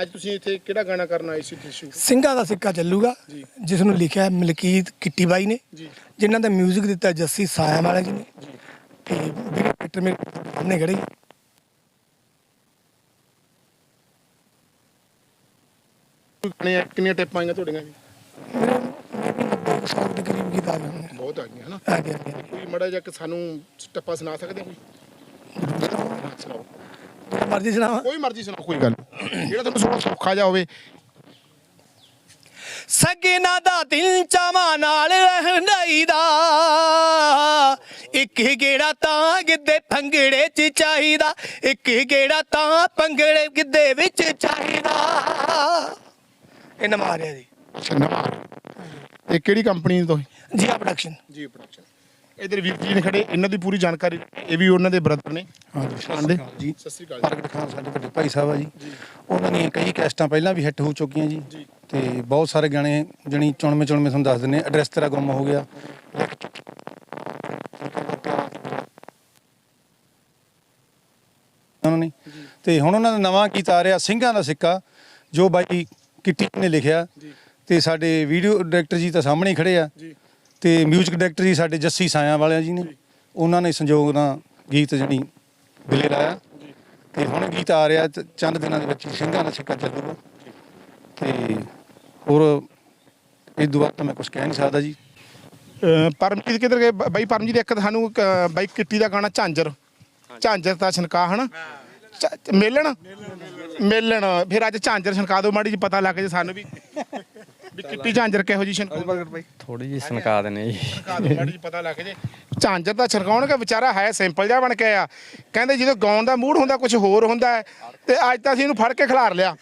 ਅੱਜ ਤੁਸੀਂ ਇੱਥੇ ਕਿਹੜਾ ਗਾਣਾ ਕਰਨ ਆਏ ਸੀ ਤੁਸੀਂ ਸਿੰਘਾਂ ਦਾ ਸਿੱਕਾ ਚੱਲੂਗਾ। ਜਿਸ ਨੂੰ ਲਿਖਿਆ ਹੈ ਮਲਕੀਤ ਕਿੱਟੀ ਬਾਈ ਨੇ। ਜਿਨ੍ਹਾਂ ਦਾ 뮤직 ਦਿੱਤਾ ਜੱਸੀ ਸਾਇਆ ਵਾਲਾ ਜੀ ਨੇ ਤੇ ਵੀਡੀਓ ਡਾਇਰੈਕਟਰ ਮੇਰੇ ਸਾਹਮਣੇ ਖੜੇ ਜੀ। ਕਿੰਨੀਆਂ ਟਿੱਪਾਂ ਆਈਆਂ ਤੁਹਾਡੀਆਂ ਜੀ ਮੇਰੇ ਸੌ ਦੇ ਕਰੀਬ ਗੀਤ ਆ ਗਏ ਹੋਣਗੇ ਬਹੁਤ ਆ ਗਈਆਂ ਹਨਾ ਆ ਗਏ, ਆ ਗਏ। ਕੋਈ ਮੜਾ ਜਿਹਾ ਕਿ ਸਾਨੂੰ ਟੱਪਾ ਸੁਣਾ ਸਕਦੇ ਕੋਈ ਸੁਣਾਓ ਮਰਜ਼ੀ ਸੁਣਾਵਾਂ? ਕੋਈ ਮਰਜ਼ੀ ਸੁਣਾਓ ਕੋਈ ਗੱਲ। ਜਿਹੜਾ ਤੁਹਾਨੂੰ ਸੌਖਾ- ਸੌਖਾ ਜਾ ਹੋਵੇ। ਸਗਨਾ ਦਾ ਦਿਲ ਚਾਵਾਂ ਨਾਲ ਰਹਿੰਦਾਈ ਦਾ ਇੱਕ ਇੱਕ ਗੇੜਾ ਤਾਂ ਗਿੱਧੇ ਭੰਗੜੇ 'ਚ ਚਾਹੀਦਾ। ਇੱਕ ਗੇੜਾ ਤਾਂ ਭੰਗੜੇ ਗਿੱਧੇ ਵਿੱਚ ਚਾਹੀਦਾ। ਇਹ ਮਾਰਿਆ ਜੀ। ਨਵਾਂ ਇਹ ਕਿਹੜੀ ਕੰਪਨੀ ਤੋਂ ਜੀਆ ਪ੍ਰੋਡਕਸ਼ਨ ਜੀ ਪ੍ਰੋਡਕਸ਼ਨ ਇਧਰ ਵੀਰ ਜੀ ਨੇ ਖੜੇ ਇਹਨਾਂ ਦੀ ਪੂਰੀ ਜਾਣਕਾਰੀ ਇਹ ਵੀ ਉਹਨਾਂ ਦੇ ਬ੍ਰਦਰ ਨੇ। ਹਾਂਜੀ ਜੀ। ਸਤਿ ਸ੍ਰੀ ਅਕਾਲ ਪ੍ਰਗਟ ਖਾਨ ਸਾਡੇ ਵੱਡੇ ਭਾਈ ਸਾਹਿਬ ਆ ਜੀ। ਉਹਨਾਂ ਦੀਆਂ ਕਈ ਕੈਸਟਾਂ ਪਹਿਲਾਂ ਵੀ ਹਿੱਟ ਹੋ ਚੁੱਕੀਆਂ ਜੀ। ਤੇ ਬਹੁਤ ਸਾਰੇ ਗਾਣੇ ਜਣੀ ਚੁਣਵੇਂ ਚੁਣਵੇਂ ਤੁਹਾਨੂੰ ਦੱਸ ਦਿੰਨੇ ਐਡਰੈਸ ਤੇਰਾ ਗੁੰਮ ਹੋ ਗਿਆ। ਉਹਨਾਂ ਨੇ। ਤੇ ਹੁਣ ਉਹਨਾਂ ਦਾ ਨਵਾਂ ਗੀਤ ਆ ਰਿਹਾ ਸਿੰਘਾਂ ਦਾ ਸਿੱਕਾ ਜੋ ਬਾਈ ਕਿੱਟੀ ਨੇ ਲਿਖਿਆ। ਤੇ ਸਾਡੇ ਵੀਡੀਓ ਡਾਇਰੈਕਟਰ ਜੀ ਤਾਂ ਸਾਹਮਣੇ ਖੜੇ ਆ। ਤੇ 뮤직 ਡਾਇਰੈਕਟਰ ਜੀ ਸਾਡੇ ਜੱਸੀ ਸਾਇਆ ਵਾਲਿਆਂ ਜੀ ਨੇ। ਉਹਨਾਂ ਨੇ ਸੰਯੋਗ ਨਾਲ ਗੀਤ ਜਣੀ ਬਿਲੇ ਲਾਇਆ। ਤੇ ਹੁਣ ਗੀਤ ਆ ਰਿਹਾ ਤੇ ਚੰਦ ਦਿਨਾਂ ਦੇ ਵਿੱਚ ਹੀ ਸਿੰਘਾਂ ਦਾ ਸਿੱਕਾ ਚੱਲੂਗਾ। ਤੇ ਹੋਰ ਇਹ ਦੁਆ ਤਾਂ ਮੈਂ ਕੁਝ ਕਹਿ ਨਹੀਂ ਸਕਦਾ ਜੀ। ਅਹ ਪਰਮਜੀਤ ਕਿੱਧਰ ਗਏ? ਬ- ਬਾਈ ਪਰਮਜੀਤ ਇੱਕ ਸਾਨੂੰ ਇੱਕ, ਅਹ, ਬਾਈ ਕਿੱਟੀ ਦਾ ਗਾਣਾ ਝਾਂਜਰ। ਝਾਂਜਰ ਦਾ ਛਨਕਾ ਹਨਾ? ਝ- ਮੇਲਣ? ਮੇਲਣ। ਫਿਰ ਅੱਜ ਝਾਂਜਰ ਛਨਕਾ ਦਿਓ ਮਾੜੀ ਜੀ ਪਤਾ ਲੱਗ ਜੇ ਸਾਨੂੰ ਵੀ। ਵੀ ਕਿੱਟੀ ਝਾਂਜਰ ਕਿਹੋ ਜੀ ਛਨਕਾ ਥੋੜੀ ਜਿਹੀ ਸਨਕਾ ਦਿੰਦੇ ਜੀ। ਛਨਕਾ ਦਿਓ ਮਾੜੀ ਜੀ ਪਤਾ ਲੱਗ ਜੇ। ਝਾਂਜਰ ਦਾ ਛਨਕਾਉਣਗਾ ਵਿਚਾਰਾ ਹੈ ਸਿੰਪਲ ਜਿਹਾ ਬਣ ਕੇ ਆ। ਕਹਿੰਦੇ ਜਦੋਂ ਗਾਉਣ ਦਾ ਮੂਡ ਹੁੰਦਾ ਕੁਝ ਹੋਰ ਹੁੰਦਾ ਤੇ ਅੱਜ ਤਾਂ ਅਸੀਂ ਇਹਨੂੰ ਫੜ ਕੇ ਖਿਲਾਰ ਲਿਆ।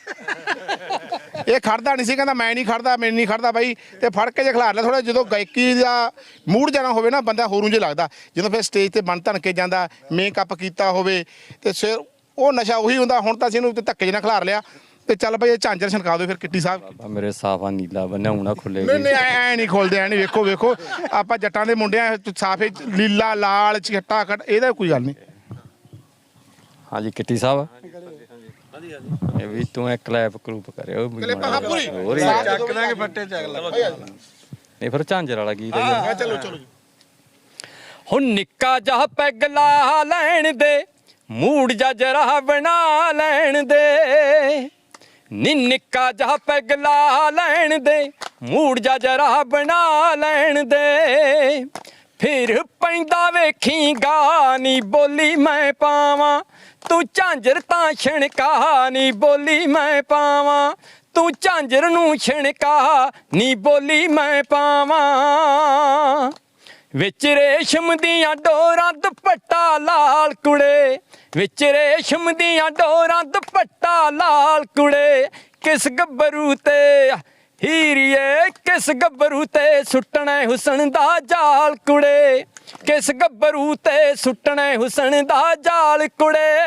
ਇਹ ਖੜਦਾ ਨਹੀਂ ਸੀ ਕਹਿੰਦਾ ਮੈਂ ਨਹੀਂ ਖੜਦਾ ਮੈਂ ਨਹੀਂ ਖੜਦਾ ਬਾਈ ਤੇ ਫੜ ਕੇ ਜੇ ਖਿਲਾਰ ਲਿਆ ਥੋੜਾ ਜਦੋਂ ਗਾਇਕੀ ਦਾ ਮੂਡ ਜਾਣਾ ਹੋਵੇ ਨਾ ਬੰਦਾ ਹੋਰੂ ਜੇ ਲੱਗਦਾ। ਜਦੋਂ ਫਿਰ ਸਟੇਜ ਤੇ ਬਣ ਧਣ ਕੇ ਜਾਂਦਾ ਮੇਕਅਪ ਕੀਤਾ ਹੋਵੇ ਤੇ ਫਿਰ ਉਹ ਨਸ਼ਾ ਉਹੀ ਹੁੰਦਾ ਹੁਣ ਤਾਂ ਅਸੀਂ ਇਹਨੂੰ ਤੇ ਧੱਕੇ ਜਿਹੇ ਖਿਲਾਰ ਲਿਆ। ਤੇ ਚੱਲ ਬਈ ਇਹ ਝਾਂਜਰ ਛਣਕਾ ਦਿਓ ਫਿਰ ਕਿੱਟੀ ਸਾਹਿਬ। ਬਾਬਾ ਮੇਰੇ ਸਾਫਾ ਨੀਲਾ ਬੰਨਿਆ ਹੁਣਾ ਨਹੀਂ ਖੁੱਲੇਗੀ ਨਹੀਂ ਐ ਐ ਨਹੀਂ ਖੋਲਦੇ ਐ ਨਹੀਂ ਵੇਖੋ ਵੇਖੋ। ਆਪਾਂ ਜੱਟਾਂ ਦੇ ਮੁੰਡਿਆਂ ਸਾਫੇ ਲੀਲਾ ਲਾਲ ਚਿੱਟਾ ਕੱਟ ਇਹਦਾ ਕੋਈ ਗੱਲ ਨਹੀਂ। ਹਾਂਜੀ ਕਿੱਟੀ ਸਾਹਿਬ। ਇਹ ਵੀ ਤੂੰ ਇੱਕ ਕਲੈਪ ਕਰੂਪ ਕਰਿਓ। ਵੀ ਕਲਿੱਪ ਹਾਂ ਪੂਰੀ। ਹੋਰ ਹੀ। ਆ। ਦਿਓ ਲਾਂਗੇ ਫੱਟੇ ਚੱਕ ਲਾ। ਨਹੀਂ ਫਿਰ ਝਾਂਜਰ ਵਾਲਾ ਗੀਤ ਹੈ ਹਾਂ। ਚਲੋ ਚਲੋ ਜੀ। ਹੁਣ ਨਿੱਕਾ ਜਿਹਾ ਪੈਗ ਲਾ ਲੈਣ ਦੇ ਮੂਡ ਜਾ ਜਰਾ ਬਣਾ ਲੈਣ ਦੇ। ਨੀ ਨਿੱਕਾ ਜਿਹਾ ਪੈਗ ਲਾ ਲੈਣ ਦੇ, ਮੂੜ ਜਾ ਜਰਾ ਬਣਾ ਲੈਣ ਦੇ। ਫਿਰ ਪੈਂਦਾ ਵੇਖੀ ਗਾ ਨੀ ਬੋਲੀ ਮੈਂ ਪਾਵਾਂ। ਤੂੰ ਝਾਂਜਰ ਤਾਂ ਛਣਕਾ, ਨੀ ਬੋਲੀ ਮੈਂ ਪਾਵਾਂ। ਤੂੰ ਝਾਂਜਰ ਨੂੰ ਛਣਕਾ, ਨੀ ਬੋਲੀ ਮੈਂ ਪਾਵਾਂ। ਵਿੱਚ ਰੇਸ਼ਮ ਦੀਆਂ ਡੋਰਾਂ ਦੁਪੱਟਾ ਲਾਲ ਕੁੜੇ। ਵਿੱਚ ਰੇਸ਼ਮ ਦੀਆਂ ਡੋਰਾਂ ਦੁਪੱਟਾ ਲਾਲ ਕੁੜੇ। ਕਿਸ ਗੱਭਰੂ ਤੇ ਹੀਰੀਏ, ਕਿਸ ਗੱਭਰੂ ਤੇ ਸੁੱਟਣਾ ਹੁਸਨ ਦਾ ਜਾਲ ਕੁੜੇ। ਕਿਸ ਗੱਭਰੂ ਤੇ ਸੁੱਟਣਾ ਹੁਸਨ ਦਾ ਜਾਲ ਕੁੜੇ।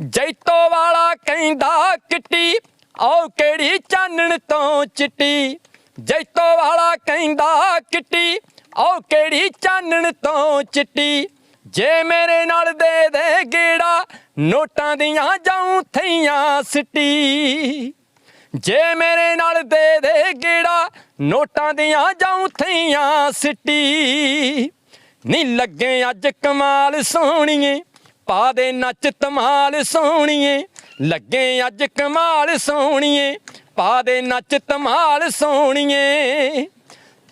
ਜੈਤੋ ਵਾਲਾ ਕਹਿੰਦਾ ਕਿੱਟੀ, ਆਓ ਕਿਹੜੀ ਚਾਨਣ ਤੋਂ ਚਿੱਟੀ। ਜੈਤੋ ਵਾਲਾ ਕਹਿੰਦਾ ਕਿੱਟੀ, ਆਓ ਕਿਹੜੀ ਚਾਨਣ ਤੋਂ ਚਿੱਟੀ? ਜੇ ਮੇਰੇ ਨਾਲ ਦੇ ਦੇ ਗੇੜਾ, ਨੋਟਾਂ ਦੀਆਂ ਜਾਉ ਥਈਆਂ ਸਿੱਟੀ। ਜੇ ਮੇਰੇ ਨਾਲ ਦੇ ਦੇ ਗੇੜਾ, ਨੋਟਾਂ ਦੀਆਂ ਜਾਉ ਥਈਆਂ ਸਿੱਟੀ। ਨੀ ਲੱਗੇ ਅੱਜ ਕਮਾਲ ਸੋਹਣੀਏ, ਪਾ ਦੇ ਨੱਚ ਤਮਾਲ ਸੋਹਣੀਏ, ਲੱਗੇ ਅੱਜ ਕਮਾਲ ਸੋਹਣੀਏ ਪਾ ਦੇ ਨੱਚ ਤਮਾਲ ਸੋਹਣੀਏ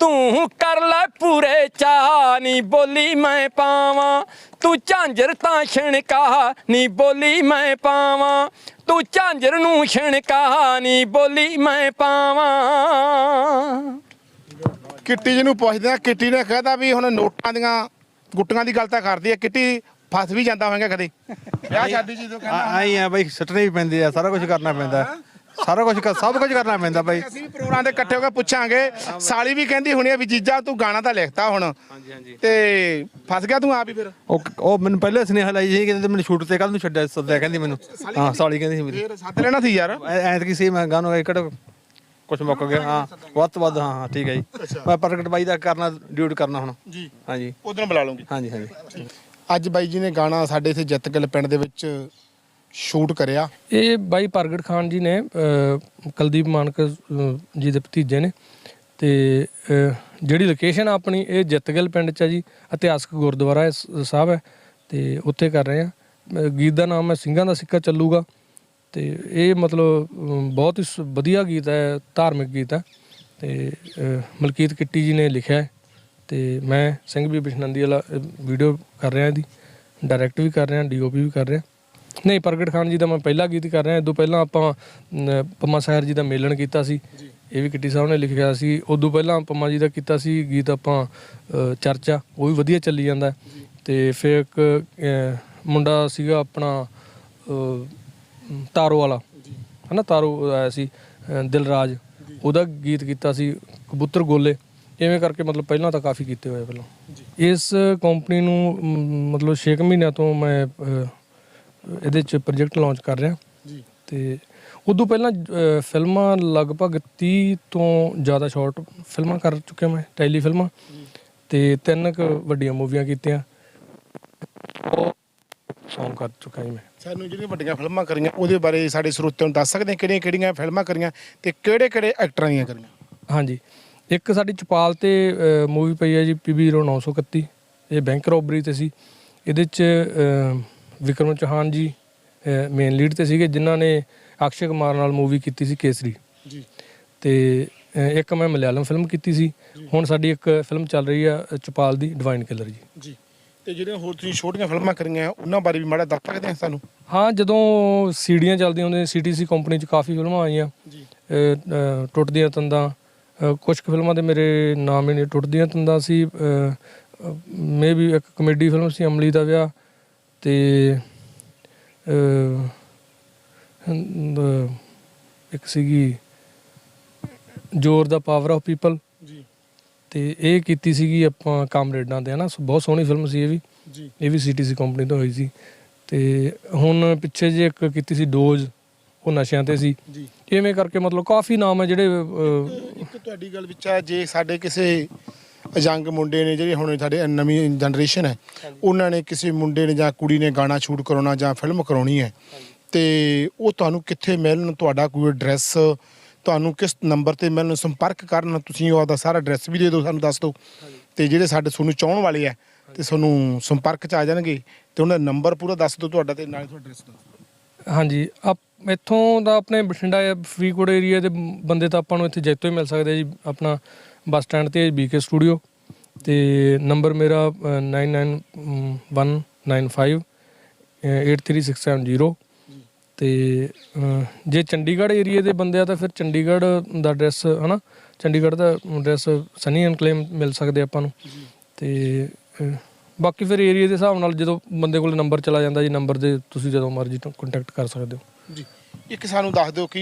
ਤੂੰ ਕਰ ਲੈ ਪੂਰੇ ਚਾ ਨੀ ਬੋਲੀ ਮੈਂ ਪਾਵਾਂ। ਤੂੰ ਝਾਂਜਰ ਤਾਂ ਛਣਕਾ ਨੀ ਬੋਲੀ ਮੈਂ ਪਾਵਾਂ। ਤੂੰ ਝਾਂਜਰ ਨੂੰ ਛਣਕਾ ਨੀ ਬੋਲੀ ਮੈਂ ਪਾਵਾਂ। ਕਿੱਟੀ ਜੀ ਨੂੰ ਪੁੱਛਦੇ ਆ ਕਿੱਟੀ ਨੇ ਕਹਿਤਾ ਵੀ ਹੁਣ ਨੋਟਾਂ ਦੀਆਂ ਗੁੱਟੀਆਂ ਦੀ ਗੱਲ ਤਾਂ ਕਰਦੀ ਆ ਕਿੱਟੀ ਫਸ ਵੀ ਜਾਂਦਾ ਹੋਵੇਗਾ ਕਦੇ। ਵਿਆਹ ਸ਼ਾਦੀ ਜੀ ਤੋਂ ਕਹਿੰਦਾ ਆਈ ਆ ਬਾਈ ਸੱਟਣੇ ਵੀ ਪੈਂਦੇ ਆ ਸਾਰਾ ਕੁਝ ਕਰਨਾ ਪੈਂਦਾ। ਸਾਰਾ ਕੁਝ ਸਭ ਕੁਝ ਕਰਨਾ ਪੈਂਦਾ ਬਾਈ। ਅਸੀਂ ਵੀ ਪ੍ਰੋਗਰਾਮ ਤੇ ਇਕੱਠੇ ਹੋ ਕੇ ਪੁੱਛਾਂਗੇ। ਸਾਲੀ ਵੀ ਕਹਿੰਦੀ ਹੋਣੀ ਆ ਵੀ ਜੀਜਾ ਤੂੰ ਗਾਣਾ ਤਾਂ ਲਿਖਤਾ ਹੁਣ। ਹਾਂਜੀ ਹਾਂਜੀ। ਤੇ ਫਸ ਗਿਆ ਤੂੰ ਆਪ ਹੀ ਫਿਰ? ਉਹ ਉਹ ਮੈਨੂੰ ਪਹਿਲੇ ਸੁਨੇਹਾ ਲਾਈ ਸੀ ਕਹਿੰਦੇ ਮੈਨੂੰ ਸ਼ੂਟ ਤੇ ਕੱਲ ਨੂੰ ਛੱਡਿਆ ਸੱਦਿਆ ਕਹਿੰਦੀ ਮੈਨੂੰ। ਹਾਂ ਸਾਲੀ ਕਹਿੰਦੀ ਸੀ ਮੇਰੀ ਫਿਰ ਸੱਦ ਲੈਣਾ ਸੀ ਯਾਰ। ਐਤਕੀ ਸੀ ਮੈਂ ਗਾਣੋ ਇੱਕ ਕੁਝ ਮੁੱਕ ਗਿਆ। ਹਾਂ ਵੱਧ ਤੋਂ ਵੱਧ ਹਾਂ ਹਾਂ ਠੀਕ ਹੈ ਜੀ। ਮੈਂ ਪ੍ਰਗਟ ਬਾਈ ਦਾ ਕਰਨਾ ਡਿਊਟ ਕਰਨਾ ਹੁਣ। ਜੀ। ਹਾਂਜੀ। ਉਦੋਂ ਬੁਲਾ ਲਵਾਂਗੇ ਹਾਂਜੀ ਹਾਂਜੀ। ਅੱਜ ਬਾਈ ਜੀ ਨੇ ਗਾਣਾ ਸਾਡੇ ਇੱਥੇ ਜਿੱਤਗਲ ਪਿੰਡ ਦੇ ਵਿੱਚ ਸ਼ੂਟ ਕਰਿਆ? ਇਹ ਬਾਈ ਪ੍ਰਗਟ ਖਾਨ ਜੀ ਨੇ ਕੁਲਦੀਪ ਮਾਨਕ ਜੀ ਦੇ ਭਤੀਜੇ ਨੇ। ਤੇ ਜਿਹੜੀ ਲੋਕੇਸ਼ਨ ਆਪਣੀ, ਇਹ ਜਿੱਤਗਲ ਪਿੰਡ ਚ ਹੈ ਜੀ, ਇਤਿਹਾਸਕ ਗੁਰਦੁਆਰਾ ਸਾਹਿਬ ਹੈ, ਤੇ ਉੱਥੇ ਕਰ ਰਹੇ ਆ। ਗੀਤ ਦਾ ਨਾਮ ਹੈ, ਸਿੰਘਾਂ ਦਾ ਸਿੱਕਾ ਚੱਲੂਗਾ। ਤੇ ਇਹ ਮਤਲਬ ਬਹੁਤ ਹੀ ਸ- ਵਧੀਆ ਗੀਤ ਹੈ, ਧਾਰਮਿਕ ਗੀਤ ਹੈ। ਤੇ ਮਲਕੀਤ ਕਿੱਟੀ ਜੀ ਨੇ ਲਿਖਿਆ ਹੈ। ਤੇ ਮੈਂ ਸਿੰਘ ਵੀ ਬਿਸ਼ਨੰਦੀ ਵਾਲਾ ਵੀਡੀਓ ਕਰ ਰਿਹਾ ਇਹਦੀ। ਡਾਇਰੈਕਟ ਵੀ ਕਰ ਰਿਹਾ ਡੀਓਪੀ ਵੀ ਕਰ ਰਿਹਾ। ਨਹੀਂ ਪ੍ਰਗਟ ਖਾਨ ਜੀ ਦਾ ਮੈਂ ਪਹਿਲਾ ਗੀਤ ਕਰ ਰਿਹਾ। ਇਦੋਂ ਪਹਿਲਾਂ ਆਪਾਂ ਅਮ, ਪੰਮਾ ਸਾਹਿਰ ਜੀ ਦਾ ਮੇਲਣ ਕੀਤਾ ਸੀ। ਇਹ ਵੀ ਕਿੱਟੀ ਸਾਹਿਬ ਨੇ ਲਿਖਿਆ ਸੀ। ਉਦੋਂ ਪਹਿਲਾਂ ਪੰਮਾ ਜੀ ਦਾ ਕੀਤਾ ਸੀ ਗੀਤ ਆਪਾਂ ਅ, ਚਰਚਾ। ਉਹ ਵੀ ਵਧੀਆ ਚੱਲੀ ਜਾਂਦਾ। ਹੈ। ਤੇ ਫਿਰ ਇੱਕ ਅ, ਮੁੰਡਾ ਸੀਗਾ ਆਪਣਾ ਅ, ਤਾਰੋ ਵਾਲਾ। ਹਨਾ ਤਾਰੋ ਆਇਆ ਸੀ ਅ, ਦਿਲਰਾਜ। ਉਹਦਾ ਗੀਤ ਕੀਤਾ ਸੀ ਕਬੂਤਰ ਗੋਲੇ। ਇਵੇਂ ਕਰਕੇ ਮਤਲਬ ਪਹਿਲਾਂ ਤਾਂ ਕਾਫੀ ਕੀਤੇ ਹੋਏ ਪਹਿਲਾਂ। ਇਸ ਕੰਪਨੀ ਨੂੰ ਮ, ਮਤਲਬ 6 ਮਹੀਨਿਆਂ ਤੋਂ ਮੈਂ ਅ, ਇਹਦੇ ਚ ਪ੍ਰੋਜੈਕਟ ਲਾਂਚ ਕਰ ਰਿਹਾ। ਜੀ। ਤੇ ਉਦੋਂ ਪਹਿਲਾਂ ਅ, ਫਿਲਮਾਂ ਲਗਭਗ 30 ਤੋਂ ਜ਼ਿਆਦਾ ਸ਼ਾਰਟ ਫਿਲਮਾਂ ਕਰ ਚੁੱਕਿਆ ਮੈਂ ਟੈਲੀ ਫਿਲਮਾਂ। ਤੇ ਤਿੰਨ ਕੁ ਵੱਡੀਆਂ ਮੂਵੀਆਂ ਕੀਤੀਆਂ। ਉਹ ਸੌਂਗ ਕਰ ਚੁੱਕਾ ਜੀ ਮੈਂ। ਸਾਨੂੰ ਜਿਹੜੀਆਂ ਵੱਡੀਆਂ ਫਿਲਮਾਂ ਕਰੀਆਂ ਉਹਦੇ ਬਾਰੇ ਸਾਡੇ ਸਰੋਤਿਆਂ ਨੂੰ ਦੱਸ ਸਕਦੇ ਕਿਹੜੀਆਂ ਕਿਹੜੀਆਂ ਫਿਲਮਾਂ ਕਰੀਆਂ ਤੇ ਕਿਹੜੇ ਕਿਹੜੇ ਐਕਟਰਾਂ ਦੀਆਂ ਕਰੀਆਂ? ਹਾਂਜੀ। ਇੱਕ ਸਾਡੀ ਚਪਾਲ ਤੇ ਮੂਵੀ ਪਈ ਹੈ ਜੀ ਪੀਬੀ 931 ਇਹ ਬੈਂਕ ਰੋਬਰੀ ਤੇ ਸੀ। ਇਹਦੇ ਚ ਅ, ਵਿਕਰਮ ਚੌਹਾਨ ਜੀ ਮੇਨ ਲੀਡ ਤੇ ਸੀਗੇ ਜਿਨ੍ਹਾਂ ਨੇ ਅਕਸ਼ੇ ਕੁਮਾਰ ਨਾਲ ਮੂਵੀ ਕੀਤੀ ਸੀ ਕੇਸਰੀ। ਜੀ। ਤੇ ਇੱਕ ਮੈਂ ਮਲਿਆਲਮ ਫਿਲਮ ਕੀਤੀ ਸੀ। ਹੁਣ ਸਾਡੀ ਇੱਕ ਫਿਲਮ ਚੱਲ ਰਹੀ ਆ ਚਪਾਲ ਦੀ ਡਿਵਾਈਨ ਕਿਲਰ ਜੀ। ਜੀ। ਤੇ ਜਿਹੜੀਆਂ ਹੋਰ ਤੁਸੀਂ ਛੋਟੀਆਂ ਫਿਲਮਾਂ ਕਰੀਆਂ ਉਹਨਾਂ ਬਾਰੇ ਵੀ ਮਾੜਾ ਦੱਸ ਸਕਦੇ ਆ ਸਾਨੂੰ? ਹਾਂ ਜਦੋਂ ਸੀਡੀਆਂ ਚੱਲਦੀਆਂ ਹੁੰਦੀਆਂ ਸੀਟੀਸੀ ਕੰਪਨੀ 'ਚ ਕਾਫੀ ਫਿਲਮਾਂ ਆਈਆਂ। ਜੀ। ਟੁੱਟਦੀਆਂ ਤੰਦਾਂ ਕੁਝ ਕੁ ਫਿਲਮਾਂ ਦੇ ਮੇਰੇ ਨਾਮ ਹੀ ਨਹੀਂ ਟੁੱਟਦੀਆਂ ਤੰਦਾਂ ਸੀ। ਮੇ ਵੀ ਇੱਕ ਕਮੇਡੀ ਫਿਲਮ ਸੀ ਅਮਲੀ ਦਾ ਵਿਆਹ। ਤੇ ਇੱਕ ਸੀਗੀ ਜ਼ੋਰ ਦਾ ਪਾਵਰ ਆਫ ਪੀਪਲ ਜੀ। ਤੇ ਇਹ ਕੀਤੀ ਸੀਗੀ ਆਪਾਂ ਕਾਮਰੇਡਾਂ ਤੇ ਹਨਾ? ਬਹੁਤ ਸੋਹਣੀ ਫਿਲਮ ਸੀ ਇਹ ਵੀ। ਜੀ। ਇਹ ਵੀ ਸੀਟੀਸੀ ਕੰਪਨੀ ਤੋਂ ਹੋਈ ਸੀ। ਤੇ ਹੁਣ ਪਿੱਛੇ ਜੇ ਇੱਕ ਕੀਤੀ ਸੀ ਡੋਜ਼ ਉਹ ਨਸ਼ਿਆਂ ਤੇ ਸੀ। ਜੀ। ਇਵੇਂ ਕਰਕੇ ਮਤਲਬ ਕਾਫੀ ਨਾਮ ਹੈ ਜਿਹੜੇ ਇੱਕ ਤੁਹਾਡੀ ਗੱਲ ਵਿੱਚ ਆ ਜੇ ਸਾਡੇ ਕਿਸੇ ਅਜੰਗ ਮੁੰਡੇ ਨੇ ਜਿਹੜੇ ਹੁਣ ਸਾਡੇ ਨਵੀਂ ਜਨਰੇਸ਼ਨ ਹੈ ਉਹਨਾਂ ਨੇ ਕਿਸੇ ਮੁੰਡੇ ਨੇ ਜਾਂ ਕੁੜੀ ਨੇ ਗਾਣਾ ਸ਼ੂਟ ਕਰਾਉਣਾ ਜਾਂ ਫਿਲਮ ਕਰਾਉਣੀ ਹੈ ਤੇ ਉਹ ਤੁਹਾਨੂੰ ਕਿੱਥੇ ਮਿਲਣ ਤੁਹਾਡਾ ਕੋਈ ਐਡਰੈਸ ਤੁਹਾਨੂੰ ਕਿਸ ਨੰਬਰ ਤੇ ਮਿਲਣ ਸੰਪਰਕ ਕਰਨ ਤੁਸੀਂ ਉਹਦਾ ਸਾਰਾ ਐਡਰੈਸ ਵੀ ਦੇ ਦਿਓ ਸਾਨੂੰ ਦੱਸ ਦਿਓ। ਤੇ ਜਿਹੜੇ ਸਾਡੇ ਤੁਹਾਨੂੰ ਚਾਹਣ ਵਾਲੇ ਆ ਤੇ ਤੁਹਾਨੂੰ ਸੰਪਰਕ ਚ ਆ ਜਾਣਗੇ ਤੇ ਉਹਨਾਂ ਦਾ ਨੰਬਰ ਪੂਰਾ ਦੱਸ ਦਿਓ ਤੁਹਾਡਾ ਤੇ ਨਾਲੇ ਤੁਹਾਡਾ ਐਡਰੈਸ ਦੱਸ ਹਾਂਜੀ ਆਪ ਇੱਥੋਂ ਦਾ ਆਪਣੇ ਬਠਿੰਡਾ ਜਾਂ ਫਰੀਦਕੋਟ ਏਰੀਆ ਦੇ ਬੰਦੇ ਤਾਂ ਆਪਾਂ ਨੂੰ ਇੱਥੇ ਜੈਤੋ ਹੀ ਮਿਲ ਸਕਦੇ ਆ ਜੀ ਆਪਣਾ ਬੱਸ ਸਟੈਂਡ ਤੇ ਬੀਕੇ ਸਟੂਡੀਓ ਤੇ ਨੰਬਰ ਮੇਰਾ ਅਹ, 99195 83670 ਤੇ ਜੇ ਚੰਡੀਗੜ੍ਹ ਏਰੀਆ ਦੇ ਬੰਦੇ ਆ ਤਾਂ ਫਿਰ ਚੰਡੀਗੜ੍ਹ ਦਾ ਐਡਰੈਸ ਹਨਾ? ਚੰਡੀਗੜ੍ਹ ਦਾ ਐਡਰੈਸ ਸਨੀ ਐਨਕਲੇਮ ਮਿਲ ਸਕਦੇ ਆਪਾਂ ਨੂੰ। ਤੇ ਬਾਕੀ ਫਿਰ ਏਰੀਆ ਦੇ ਹਿਸਾਬ ਨਾਲ ਜਦੋਂ ਬੰਦੇ ਕੋਲ ਨੰਬਰ ਚਲਾ ਜਾਂਦਾ ਜੀ ਨੰਬਰ ਦੇ ਤੁਸੀਂ ਜਦੋਂ ਮਰਜ਼ੀ ਕੰਟੈਕਟ ਕਰ ਸਕਦੇ ਹੋ। ਜੀ। ਇੱਕ ਸਾਨੂੰ ਦੱਸ ਦਿਓ ਕਿ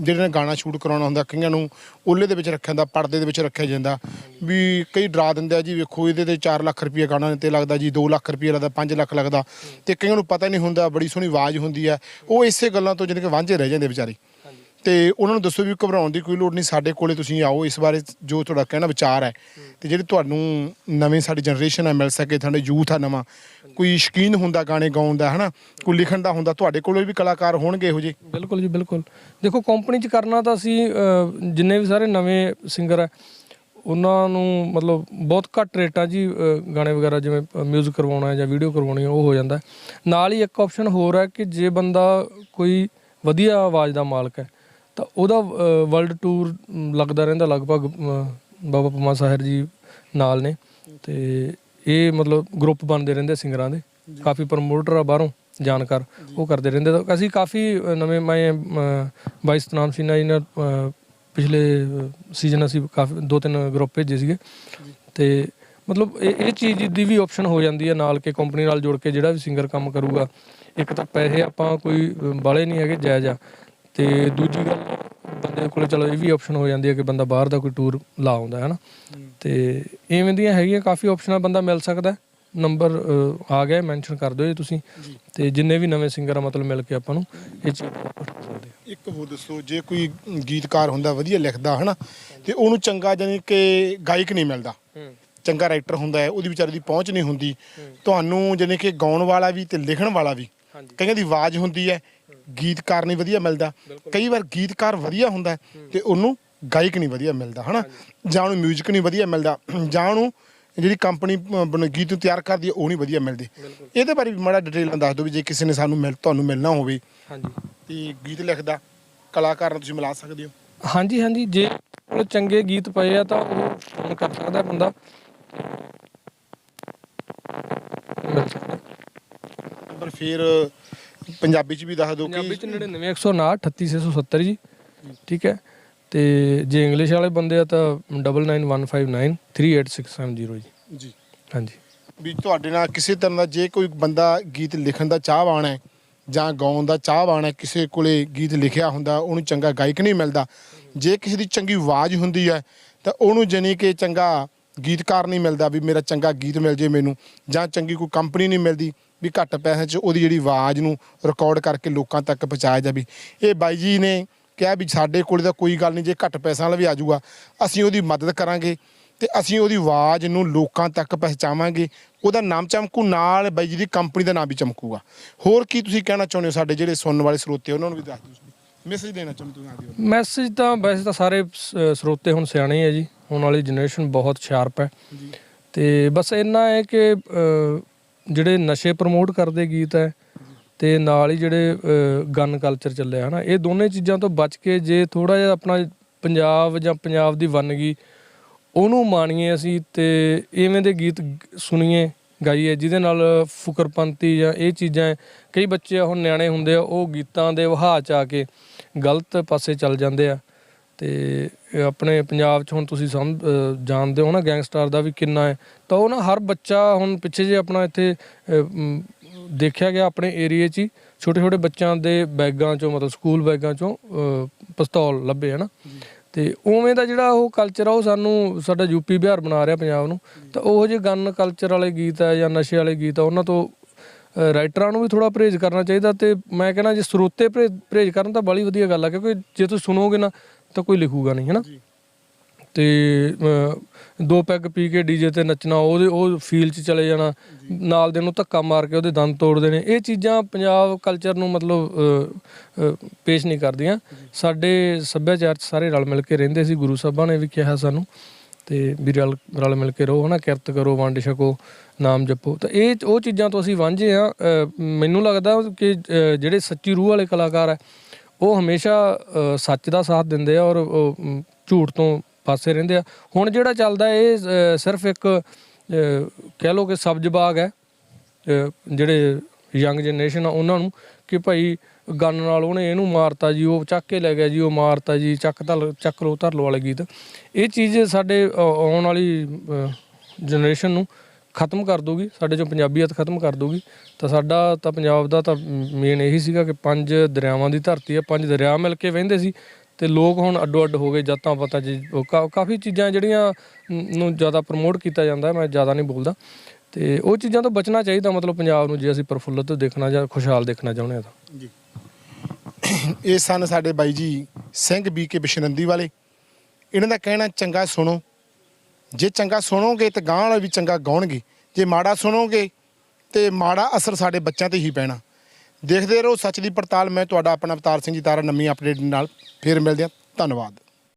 ਜਿਹੜੇ ਨੇ ਗਾਣਾ ਸ਼ੂਟ ਕਰਾਉਣਾ ਹੁੰਦਾ, ਕਈਆਂ ਨੂੰ ਓਲੇ ਦੇ ਵਿੱਚ ਰੱਖਿਆ ਜਾਂਦਾ, ਪਰਦੇ ਦੇ ਵਿੱਚ ਰੱਖਿਆ ਜਾਂਦਾ, ਵੀ ਕਈ ਡਰਾ ਦਿੰਦੇ ਆ ਜੀ, ਵੇਖੋ, ਇਹਦੇ ਤੇ 4 ਲੱਖ ਰੁਪਏ ਗਾਣਾ ਤੇ ਲੱਗਦਾ ਜੀ 2 ਲੱਖ ਰੁਪਏ ਲੱਗਦਾ 5 ਲੱਖ ਲੱਗਦਾ ਤੇ ਕਈਆਂ ਨੂੰ ਪਤਾ ਨਹੀਂ ਹੁੰਦਾ, ਬੜੀ ਸੋਹਣੀ ਆਵਾਜ਼ ਹੁੰਦੀ ਆ ਉਹ ਇਸੇ ਗੱਲਾਂ ਤੋਂ ਜਿਹੜੇ ਕਿ ਵਾਂਝੇ ਰਹਿ ਜਾਂਦੇ ਵਿਚਾਰੇ। ਤੇ ਉਹਨਾਂ ਨੂੰ ਦੱਸੋ ਵੀ ਘਬਰਾਉਣ ਦੀ ਕੋਈ ਲੋੜ ਨਹੀਂ, ਸਾਡੇ ਕੋਲੇ ਤੁਸੀਂ ਆਓ, ਇਸ ਬਾਰੇ ਜੋ ਤੁਹਾਡਾ ਕਹਿਣਾ ਵਿਚਾਰ ਹੈ। ਤੇ ਜਿਹੜੇ ਤੁਹਾਨੂੰ ਨਵੇਂ ਸਾਡੀ ਜਨਰੇਸ਼ਨ ਹੈ ਮਿਲ ਸਕੇ ਤੁਹਾਡੇ ਯੂਥ ਆ ਨਵਾਂ, ਕੋਈ ਸ਼ਕੀਨ ਹੁੰਦਾ ਗਾਣੇ ਗਾਉਣ ਦਾ, ਹਨਾ? ਕੋਈ ਲਿਖਣ ਦਾ ਹੁੰਦਾ, ਤੁਹਾਡੇ ਕੋਲੇ ਵੀ ਕਲਾਕਾਰ ਹੋਣਗੇ ਇਹੋ ਜਿਹੇ? ਬਿਲਕੁਲ ਜੀ, ਬਿਲਕੁਲ। ਦੇਖੋ ਕੰਪਨੀ 'ਚ ਕਰਨਾ ਤਾਂ ਅਸੀਂ ਜਿੰਨੇ ਵੀ ਸਾਰੇ ਨਵੇਂ ਸਿੰਗਰ ਹੈ ਉਹਨਾਂ ਨੂੰ ਮਤਲਬ ਬਹੁਤ ਘੱਟ ਰੇਟਾਂ 'ਚ ਹੀ ਗਾਣੇ ਵਗੈਰਾ ਜਿਵੇਂ ਮਿਊਜ਼ਿਕ ਕਰਵਾਉਣਾ ਜਾਂ ਵੀਡੀਓ ਕਰਵਾਉਣੀ ਉਹ ਹੋ ਜਾਂਦਾ। ਨਾਲ ਹੀ ਇੱਕ ਆਪਸ਼ਨ ਹੋਰ ਹੈ ਕਿ ਜੇ ਬੰਦਾ ਕੋਈ ਵਧੀਆ ਆਵਾਜ਼ ਦਾ ਮਾਲਕ ਹੈ ਤਾਂ ਉਹਦਾ ਵਰਲਡ ਟੂਰ ਲੱਗਦਾ ਰਹਿੰਦਾ ਲਗਭਗ ਬਾਬਾ ਪਮਾ ਸਾਹਿਰ ਜੀ ਨਾਲ ਨੇ। ਤੇ ਇਹ ਮਤਲਬ ਗਰੁੱਪ ਬਣਦੇ ਰਹਿੰਦੇ ਸਿੰਗਰਾਂ ਦੇ। ਕਾਫੀ ਪ੍ਰਮੋਟਰ ਆ ਬਾਹਰੋਂ ਜਾਣਕਾਰ। ਉਹ ਕਰਦੇ ਰਹਿੰਦੇ। ਤਾਂ ਅਸੀਂ ਕਾਫੀ ਨਵੇਂ ਮੈਂ ਬਾਈ ਸਤਨਾਮ ਸਿੰਘਾ ਜੀ ਨਾਲ ਪਿਛਲੇ ਸੀਜ਼ਨ ਅਸੀਂ ਕਾਫੀ ਦੋ ਤਿੰਨ ਗਰੁੱਪ ਭੇਜੇ ਸੀਗੇ। ਤੇ ਮਤਲਬ ਇਹ ਇਹ ਚੀਜ਼ ਦੀ ਵੀ ਆਪਸ਼ਨ ਹੋ ਜਾਂਦੀ ਹੈ ਨਾਲ ਕਿ ਕੰਪਨੀ ਨਾਲ ਜੁੜ ਕੇ ਜਿਹੜਾ ਵੀ ਸਿੰਗਰ ਕੰਮ ਕਰੂਗਾ। ਇੱਕ ਤਾਂ ਪੈਸੇ ਆਪਾਂ ਕੋਈ ਬਾਲੇ ਨਹੀਂ ਹੈਗੇ ਜਾਇਜ਼ ਆ। ਤੇ ਦੂਜੀ ਗੱਲ ਬੰਦੇ ਕੋਲੇ ਚਲੋ ਇਹ ਵੀ ਆਪਸ਼ਨ ਹੋ ਜਾਂਦੀ ਹੈ ਕਿ ਬੰਦਾ ਬਾਹਰ ਦਾ ਕੋਈ ਟੂਰ ਲਾ ਆਉਂਦਾ ਹੈ ਨਾ। ਤੇ ਇਵੇਂ ਦੀਆਂ ਹੈਗੀਆਂ ਕਾਫੀ ਆਪਸ਼ਨਾਂ ਬੰਦਾ ਮਿਲ ਸਕਦਾ ਹੈ। ਨੰਬਰ ਆ ਗਿਆ ਮੈਂਸ਼ਨ ਕਰ ਦਿਓ ਜੀ ਤੁਸੀਂ। ਤੇ ਜਿੰਨੇ ਵੀ ਨਵੇਂ ਸਿੰਗਰ ਆ ਮਤਲਬ ਮਿਲ ਕੇ ਆਪਾਂ ਨੂੰ ਇਹ ਚੀਜ਼ ਇੱਕ ਹੋਰ ਦੱਸੋ ਜੇ ਕੋਈ ਗੀਤਕਾਰ ਹੁੰਦਾ ਵਧੀਆ ਲਿਖਦਾ ਹਨਾ ਤੇ ਉਹਨੂੰ ਚੰਗਾ ਜਾਨੀ ਕਿ ਗਾਇਕ ਨਹੀਂ ਮਿਲਦਾ। ਚੰਗਾ ਰਾਈਟਰ ਹੁੰਦਾ ਹੈ ਉਹਦੀ ਵਿਚਾਰੇ ਦੀ ਪਹੁੰਚ ਨਹੀਂ ਹੁੰਦੀ। ਤੁਹਾਨੂੰ ਜਾਨੀ ਕਿ ਗਾਉਣ ਵਾਲਾ ਵੀ ਤੇ ਲਿਖਣ ਵਾਲਾ ਵੀ ਕਈਆਂ ਦੀ ਆਵਾਜ਼ ਹੁੰਦੀ ਹੈ ਗੀਤਕਾਰ ਨਹੀਂ ਵਧੀਆ ਮਿਲਦਾ। ਕਈ ਵਾਰ ਗੀਤਕਾਰ ਵਧੀਆ ਹੁੰਦਾ ਤੇ ਉਹਨੂੰ ਗਾਇਕ ਨਹੀਂ ਵਧੀਆ ਮਿਲਦਾ ਹਨਾ? ਜਾਂ ਉਹਨੂੰ 뮤직 ਨਹੀਂ ਵਧੀਆ ਮਿਲਦਾ ਜਾਂ ਉਹਨੂੰ ਜਿਹੜੀ ਕੰਪਨੀ ਗੀਤ ਨੂੰ ਤਿਆਰ ਕਰਦੀ ਹੈ ਉਹ ਨਹੀਂ ਵਧੀਆ ਮਿਲਦੀ। ਇਹਦੇ ਬਾਰੇ ਵੀ ਮਾੜਾ ਡਿਟੇਲ ਨਾਲ ਦੱਸ ਦਿਓ ਵੀ ਜੇ ਕਿਸੇ ਨੇ ਸਾਨੂੰ ਮਿਲ ਤੁਹਾਨੂੰ ਮਿਲਣਾ ਹੋਵੇ ਹਾਂਜੀ। ਤੇ ਗੀਤ ਲਿਖਦਾ ਕਲਾਕਾਰ ਨਾਲ ਤੁਸੀਂ ਮਿਲਾ ਸਕਦੇ ਹੋ। ਹਾਂਜੀ ਹਾਂਜੀ। ਜੇ ਕੋਲ ਚੰਗੇ ਗੀਤ ਪਏ ਆ ਤਾਂ ਉਹ ਫੋਨ ਕਰ ਸਕਦਾ ਬੰਦਾ। ਨੰਬਰ ਫਿਰ ਪੰਜਾਬੀ ਚ ਵੀ ਦੱਸ ਦਿਓ ਪੰਜਾਬੀ ਕਿ ਚ 99 159 38670 ਜੀ। ਠੀਕ ਹੈ? ਤੇ ਜੇ ਇੰਗਲਿਸ਼ ਵਾਲੇ ਬੰਦੇ ਆ ਤਾਂ 99159 38670 ਜੀ। ਜੀ। ਹਾਂਜੀ। ਵੀ ਤੁਹਾਡੇ ਨਾਲ ਕਿਸੇ ਤਰ੍ਹਾਂ ਦਾ ਜੇ ਕੋਈ ਬੰਦਾ ਗੀਤ ਲਿਖਣ ਦਾ ਚਾਹਵਾਨ ਹੈ ਜਾਂ ਗਾਉਣ ਦਾ ਚਾਹਵਾਨ ਹੈ ਕਿਸੇ ਕੋਲੇ ਗੀਤ ਲਿਖਿਆ ਹੁੰਦਾ ਉਹਨੂੰ ਚੰਗਾ ਗਾਇਕ ਨਹੀਂ ਮਿਲਦਾ। ਜੇ ਕਿਸੇ ਦੀ ਚੰਗੀ ਆਵਾਜ਼ ਹੁੰਦੀ ਹੈ ਤਾਂ ਉਹਨੂੰ ਜਾਣੀ ਕਿ ਚੰਗਾ ਗੀਤਕਾਰ ਨਹੀਂ ਮਿਲਦਾ ਵੀ ਮੇਰਾ ਚੰਗਾ ਗੀਤ ਮਿਲ ਜੇ ਮੈਨੂੰ ਜਾਂ ਚੰਗੀ ਕੋਈ ਕੰਪਨੀ ਨਹੀਂ ਮਿਲਦੀ ਵੀ ਘੱਟ ਪੈਸਿਆਂ 'ਚ ਉਹਦੀ ਜਿਹੜੀ ਆਵਾਜ਼ ਨੂੰ ਰਿਕਾਰਡ ਕਰਕੇ ਲੋਕਾਂ ਤੱਕ ਪਹੁੰਚਾਇਆ ਜਾਵੇ। ਇਹ ਬਾਈ ਜੀ ਨੇ ਕਿਹਾ ਵੀ ਸਾਡੇ ਕੋਲ ਤਾਂ ਕੋਈ ਗੱਲ ਨਹੀਂ ਜੇ ਘੱਟ ਪੈਸਿਆਂ ਵਾਲਾ ਵੀ ਆ ਜਾਊਗਾ ਅਸੀਂ ਉਹਦੀ ਮਦਦ ਕਰਾਂਗੇ ਤੇ ਅਸੀਂ ਉਹਦੀ ਆਵਾਜ਼ ਨੂੰ ਲੋਕਾਂ ਤੱਕ ਪਹੁੰਚਾਵਾਂਗੇ। ਉਹਦਾ ਨਾਮ ਚਮਕੂ ਨਾਲ ਬਾਈ ਜੀ ਦੀ ਕੰਪਨੀ ਦਾ ਨਾਮ ਵੀ ਚਮਕੂਗਾ। ਹੋਰ ਕੀ ਤੁਸੀਂ ਕਹਿਣਾ ਚਾਹੁੰਦੇ ਹੋ ਸਾਡੇ ਜਿਹੜੇ ਸੁਣਨ ਵਾਲੇ ਸਰੋਤੇ ਉਹਨਾਂ ਨੂੰ ਵੀ ਦੱਸ ਦਿਓ ਮੈਸੇਜ ਦੇਣਾ ਚਾਹੁੰਦੇ ਤੁਸੀਂ ਆਦੀ ਮੈਸੇਜ ਤਾਂ ਵੈਸੇ ਤਾਂ ਸਾਰੇ ਸਰੋਤੇ ਹੁਣ ਸਿਆਣੇ ਹੀ ਹੈ ਜੀ। ਹੁਣ ਵਾਲੀ ਜਨਰੇਸ਼ਨ ਬਹੁਤ ਸ਼ਾਰਪ ਹੈ। ਤੇ ਬਸ ਇੰਨਾ ਹੈ ਕਿ ਜਿਹੜੇ ਨਸ਼ੇ ਪ੍ਰਮੋਟ ਕਰਦੇ ਗੀਤ ਹੈ ਤੇ ਨਾਲ ਹੀ ਜਿਹੜੇ ਗਨ ਕਲਚਰ ਚੱਲਿਆ, ਹਨਾ ਇਹ ਦੋਨੇ ਚੀਜ਼ਾਂ ਤੋਂ ਬਚ ਕੇ ਜੇ ਥੋੜਾ ਜਿਹਾ ਆਪਣਾ ਪੰਜਾਬ ਜਾਂ ਪੰਜਾਬ ਦੀ ਵੰਨਗੀ ਉਹਨੂੰ ਮਾਣੀਏ ਅਸੀਂ ਤੇ ਇਵੇਂ ਦੇ ਗੀਤ ਸੁਣੀਏ, ਗਾਈਏ, ਜਿਹਦੇ ਨਾਲ ਫੁਕਰਪੰਤੀ ਜਾਂ ਇਹ ਚੀਜ਼ਾਂ ਹੈ। ਕਈ ਬੱਚੇ ਹੁਣ ਨਿਆਣੇ ਹੁੰਦੇ ਆ, ਉਹ ਗੀਤਾਂ ਦੇ ਵਹਾਅ ਚ ਆ ਕੇ ਗਲਤ ਪਾਸੇ ਚੱਲ ਜਾਂਦੇ ਆ ਤੇ ਆਪਣੇ ਪੰਜਾਬ 'ਚ ਹੁਣ ਤੁਸੀਂ ਸਮਝ ਜਾਣਦੇ ਹੋ ਨਾ ਗੈਂਗਸਟਰ ਦਾ ਵੀ ਕਿੰਨਾ ਹੈ। ਤਾਂ ਉਹ ਨਾ ਹਰ ਬੱਚਾ ਹੁਣ ਪਿੱਛੇ ਜੇ ਆਪਣਾ ਇੱਥੇ ਦੇਖਿਆ ਗਿਆ ਆਪਣੇ ਏਰੀਏ 'ਚ ਹੀ ਛੋਟੇ ਛੋਟੇ ਬੱਚਿਆਂ ਦੇ ਬੈਗਾਂ 'ਚੋਂ ਮਤਲਬ ਸਕੂਲ ਬੈਗਾਂ 'ਚੋਂ ਅਹ, ਪਿਸਤੌਲ ਲੱਭੇ ਹਨਾ ਤੇ ਉਵੇਂ ਦਾ ਜਿਹੜਾ ਉਹ ਕਲਚਰ ਆ ਉਹ ਸਾਨੂੰ ਸਾਡਾ ਯੂਪੀ ਬਿਹਾਰ ਬਣਾ ਰਿਹਾ ਪੰਜਾਬ ਨੂੰ। ਤਾਂ ਉਹ ਜਿਹੇ ਗਨ ਕਲਚਰ ਵਾਲੇ ਗੀਤ ਆ ਜਾਂ ਨਸ਼ੇ ਵਾਲੇ ਗੀਤ ਆ ਉਹਨਾਂ ਤੋਂ ਰਾਈਟਰਾਂ ਨੂੰ ਵੀ ਥੋੜਾ ਪਰਹੇਜ਼ ਕਰਨਾ ਚਾਹੀਦਾ ਤੇ ਮੈਂ ਕਹਿੰਦਾ ਜੇ ਸਰੋਤੇ ਪਰਹੇ- ਪਰਹੇਜ਼ ਕਰਨ ਤਾਂ ਬੜੀ ਵਧੀਆ ਗੱਲ ਆ ਕਿਉਂਕਿ ਜੇ ਤੁਸੀਂ ਸੁਣੋਗੇ ਨਾ ਤਾਂ ਕੋਈ ਲਿਖੂਗਾ ਨਹੀਂ ਹੈਨਾ? ਤੇ ਦੋ ਪੈਗ ਪੀ ਕੇ ਡੀਜੇ ਤੇ ਨੱਚਣਾ ਉਹਦੇ ਉਹ ਫੀਲ 'ਚ ਚਲੇ ਜਾਣਾ ਨਾਲ ਦੇ ਨੂੰ ਧੱਕਾ ਮਾਰ ਕੇ ਉਹਦੇ ਦੰਦ ਤੋੜ ਦੇਣੇ ਇਹ ਚੀਜ਼ਾਂ ਪੰਜਾਬ ਕਲਚਰ ਨੂੰ ਮਤਲਬ ਪੇਸ਼ ਨਹੀਂ ਕਰਦੀਆਂ। ਸਾਡੇ ਸੱਭਿਆਚਾਰ 'ਚ ਸਾਰੇ ਰਲ ਮਿਲ ਕੇ ਰਹਿੰਦੇ ਸੀ ਗੁਰੂ ਸਾਹਿਬਾਂ ਨੇ ਵੀ ਕਿਹਾ ਸਾਨੂੰ। ਤੇ ਵੀ ਰਲ ਰਲ ਮਿਲ ਕੇ ਰਹੋ ਹਨਾ? ਕਿਰਤ ਕਰੋ ਵੰਡ ਛਕੋ ਨਾਮ ਜਪੋ। ਤਾਂ ਇਹ ਉਹ ਚੀਜ਼ਾਂ ਤੋਂ ਅਸੀਂ ਵਾਂਝੇ ਆ ਮੈਨੂੰ ਲੱਗਦਾ ਕਿ ਜਿਹੜੇ ਸੱਚੀ ਰੂਹ ਵਾਲੇ ਕਲਾਕਾਰ ਆ ਉਹ ਹਮੇਸ਼ਾ ਸੱਚ ਦਾ ਸਾਥ ਦਿੰਦੇ ਆ ਔਰ ਝੂਠ ਤੋਂ ਪਾਸੇ ਰਹਿੰਦੇ ਆ। ਹੁਣ ਜਿਹੜਾ ਚੱਲਦਾ ਇਹ ਸਿਰਫ ਇੱਕ ਕਹਿ ਲਓ ਕਿ ਸਬਜ਼ ਬਾਗ ਹੈ ਜਿਹੜੇ ਯੰਗ ਜਨਰੇਸ਼ਨ ਆ ਉਹਨਾਂ ਨੂੰ ਕਿ ਭਾਈ ਗਨ ਨਾਲ ਉਹਨੇ ਇਹਨੂੰ ਮਾਰਤਾ ਜੀ, ਉਹ ਚੱਕ ਕੇ ਲੈ ਗਿਆ ਜੀ, ਉਹ ਮਾਰਤਾ ਜੀ, ਚੱਕ ਧਰ ਚੱਕ ਲੋ ਧਰ ਲੋ ਵਾਲੇ ਗੀਤ। ਇਹ ਚੀਜ਼ ਸਾਡੇ ਆਉਣ ਵਾਲੀ ਜਨਰੇਸ਼ਨ ਨੂੰ ਖਤਮ ਕਰ ਦੂਗੀ ਸਾਡੇ ਚੋਂ ਪੰਜਾਬੀਅਤ ਖਤਮ ਕਰ ਦੂਗੀ ਤਾਂ ਸਾਡਾ ਤਾਂ ਪੰਜਾਬ ਦਾ ਤਾਂ ਮੇਨ ਇਹੀ ਸੀਗਾ ਕਿ ਪੰਜ ਦਰਿਆਵਾਂ ਦੀ ਧਰਤੀ ਹੈ ਪੰਜ ਦਰਿਆ ਮਿਲ ਕੇ ਵਹਿੰਦੇ ਸੀ। ਤੇ ਲੋਕ ਹੁਣ ਅੱਡੋ ਅੱਡ ਹੋ ਗਏ, ਜਾਤਾਂ ਪਤਾ ਜੀ ਉਹ ਕਾ- ਕਾਫੀ ਚੀਜ਼ਾਂ ਜਿਹੜੀਆਂ ਨੂੰ ਜ਼ਿਆਦਾ ਪ੍ਰਮੋਟ ਕੀਤਾ ਜਾਂਦਾ ਮੈਂ ਜ਼ਿਆਦਾ ਨਹੀਂ ਬੋਲਦਾ। ਤੇ ਉਹ ਚੀਜ਼ਾਂ ਤੋਂ ਬਚਣਾ ਚਾਹੀਦਾ, ਮਤਲਬ ਪੰਜਾਬ ਨੂੰ ਜੇ ਅਸੀਂ ਪ੍ਰਫੁੱਲਤ ਦੇਖਣਾ ਜਾਂ ਖੁਸ਼ਹਾਲ ਦੇਖਣਾ ਚਾਹੁੰਦੇ ਹਾਂ ਤਾਂ। ਇਹ ਸਨ ਸਾਡੇ ਬਾਈ ਜੀ ਸਿੰਘ ਬੀ ਕੇ ਬਿਸ਼ਨੰਦੀ ਵਾਲੇ। ਇਹਨਾਂ ਦਾ ਕਹਿਣਾ ਚੰਗਾ ਸੁਣੋ। ਜੇ ਚੰਗਾ ਸੁਣੋਗੇ ਤੇ ਗਾਂ ਵਾਲੇ ਵੀ ਚੰਗਾ ਗਾਉਣਗੇ। ਜੇ ਮਾੜਾ ਸੁਣੋਗੇ ਤੇ ਮਾੜਾ ਅਸਰ ਸਾਡੇ ਬੱਚਿਆਂ ਤੇ ਹੀ ਪੈਣਾ। ਦੇਖਦੇ ਰਹੋ ਸੱਚ ਦੀ ਪੜਤਾਲ। ਮੈਂ ਤੁਹਾਡਾ ਆਪਣਾ ਅਵਤਾਰ ਸਿੰਘ ਜੀ ਤਾਰਾ ਨਵੀਂ ਅਪਡੇਟ ਨਾਲ। ਫੇਰ ਮਿਲਦੇ ਹਾਂ। ਧੰਨਵਾਦ।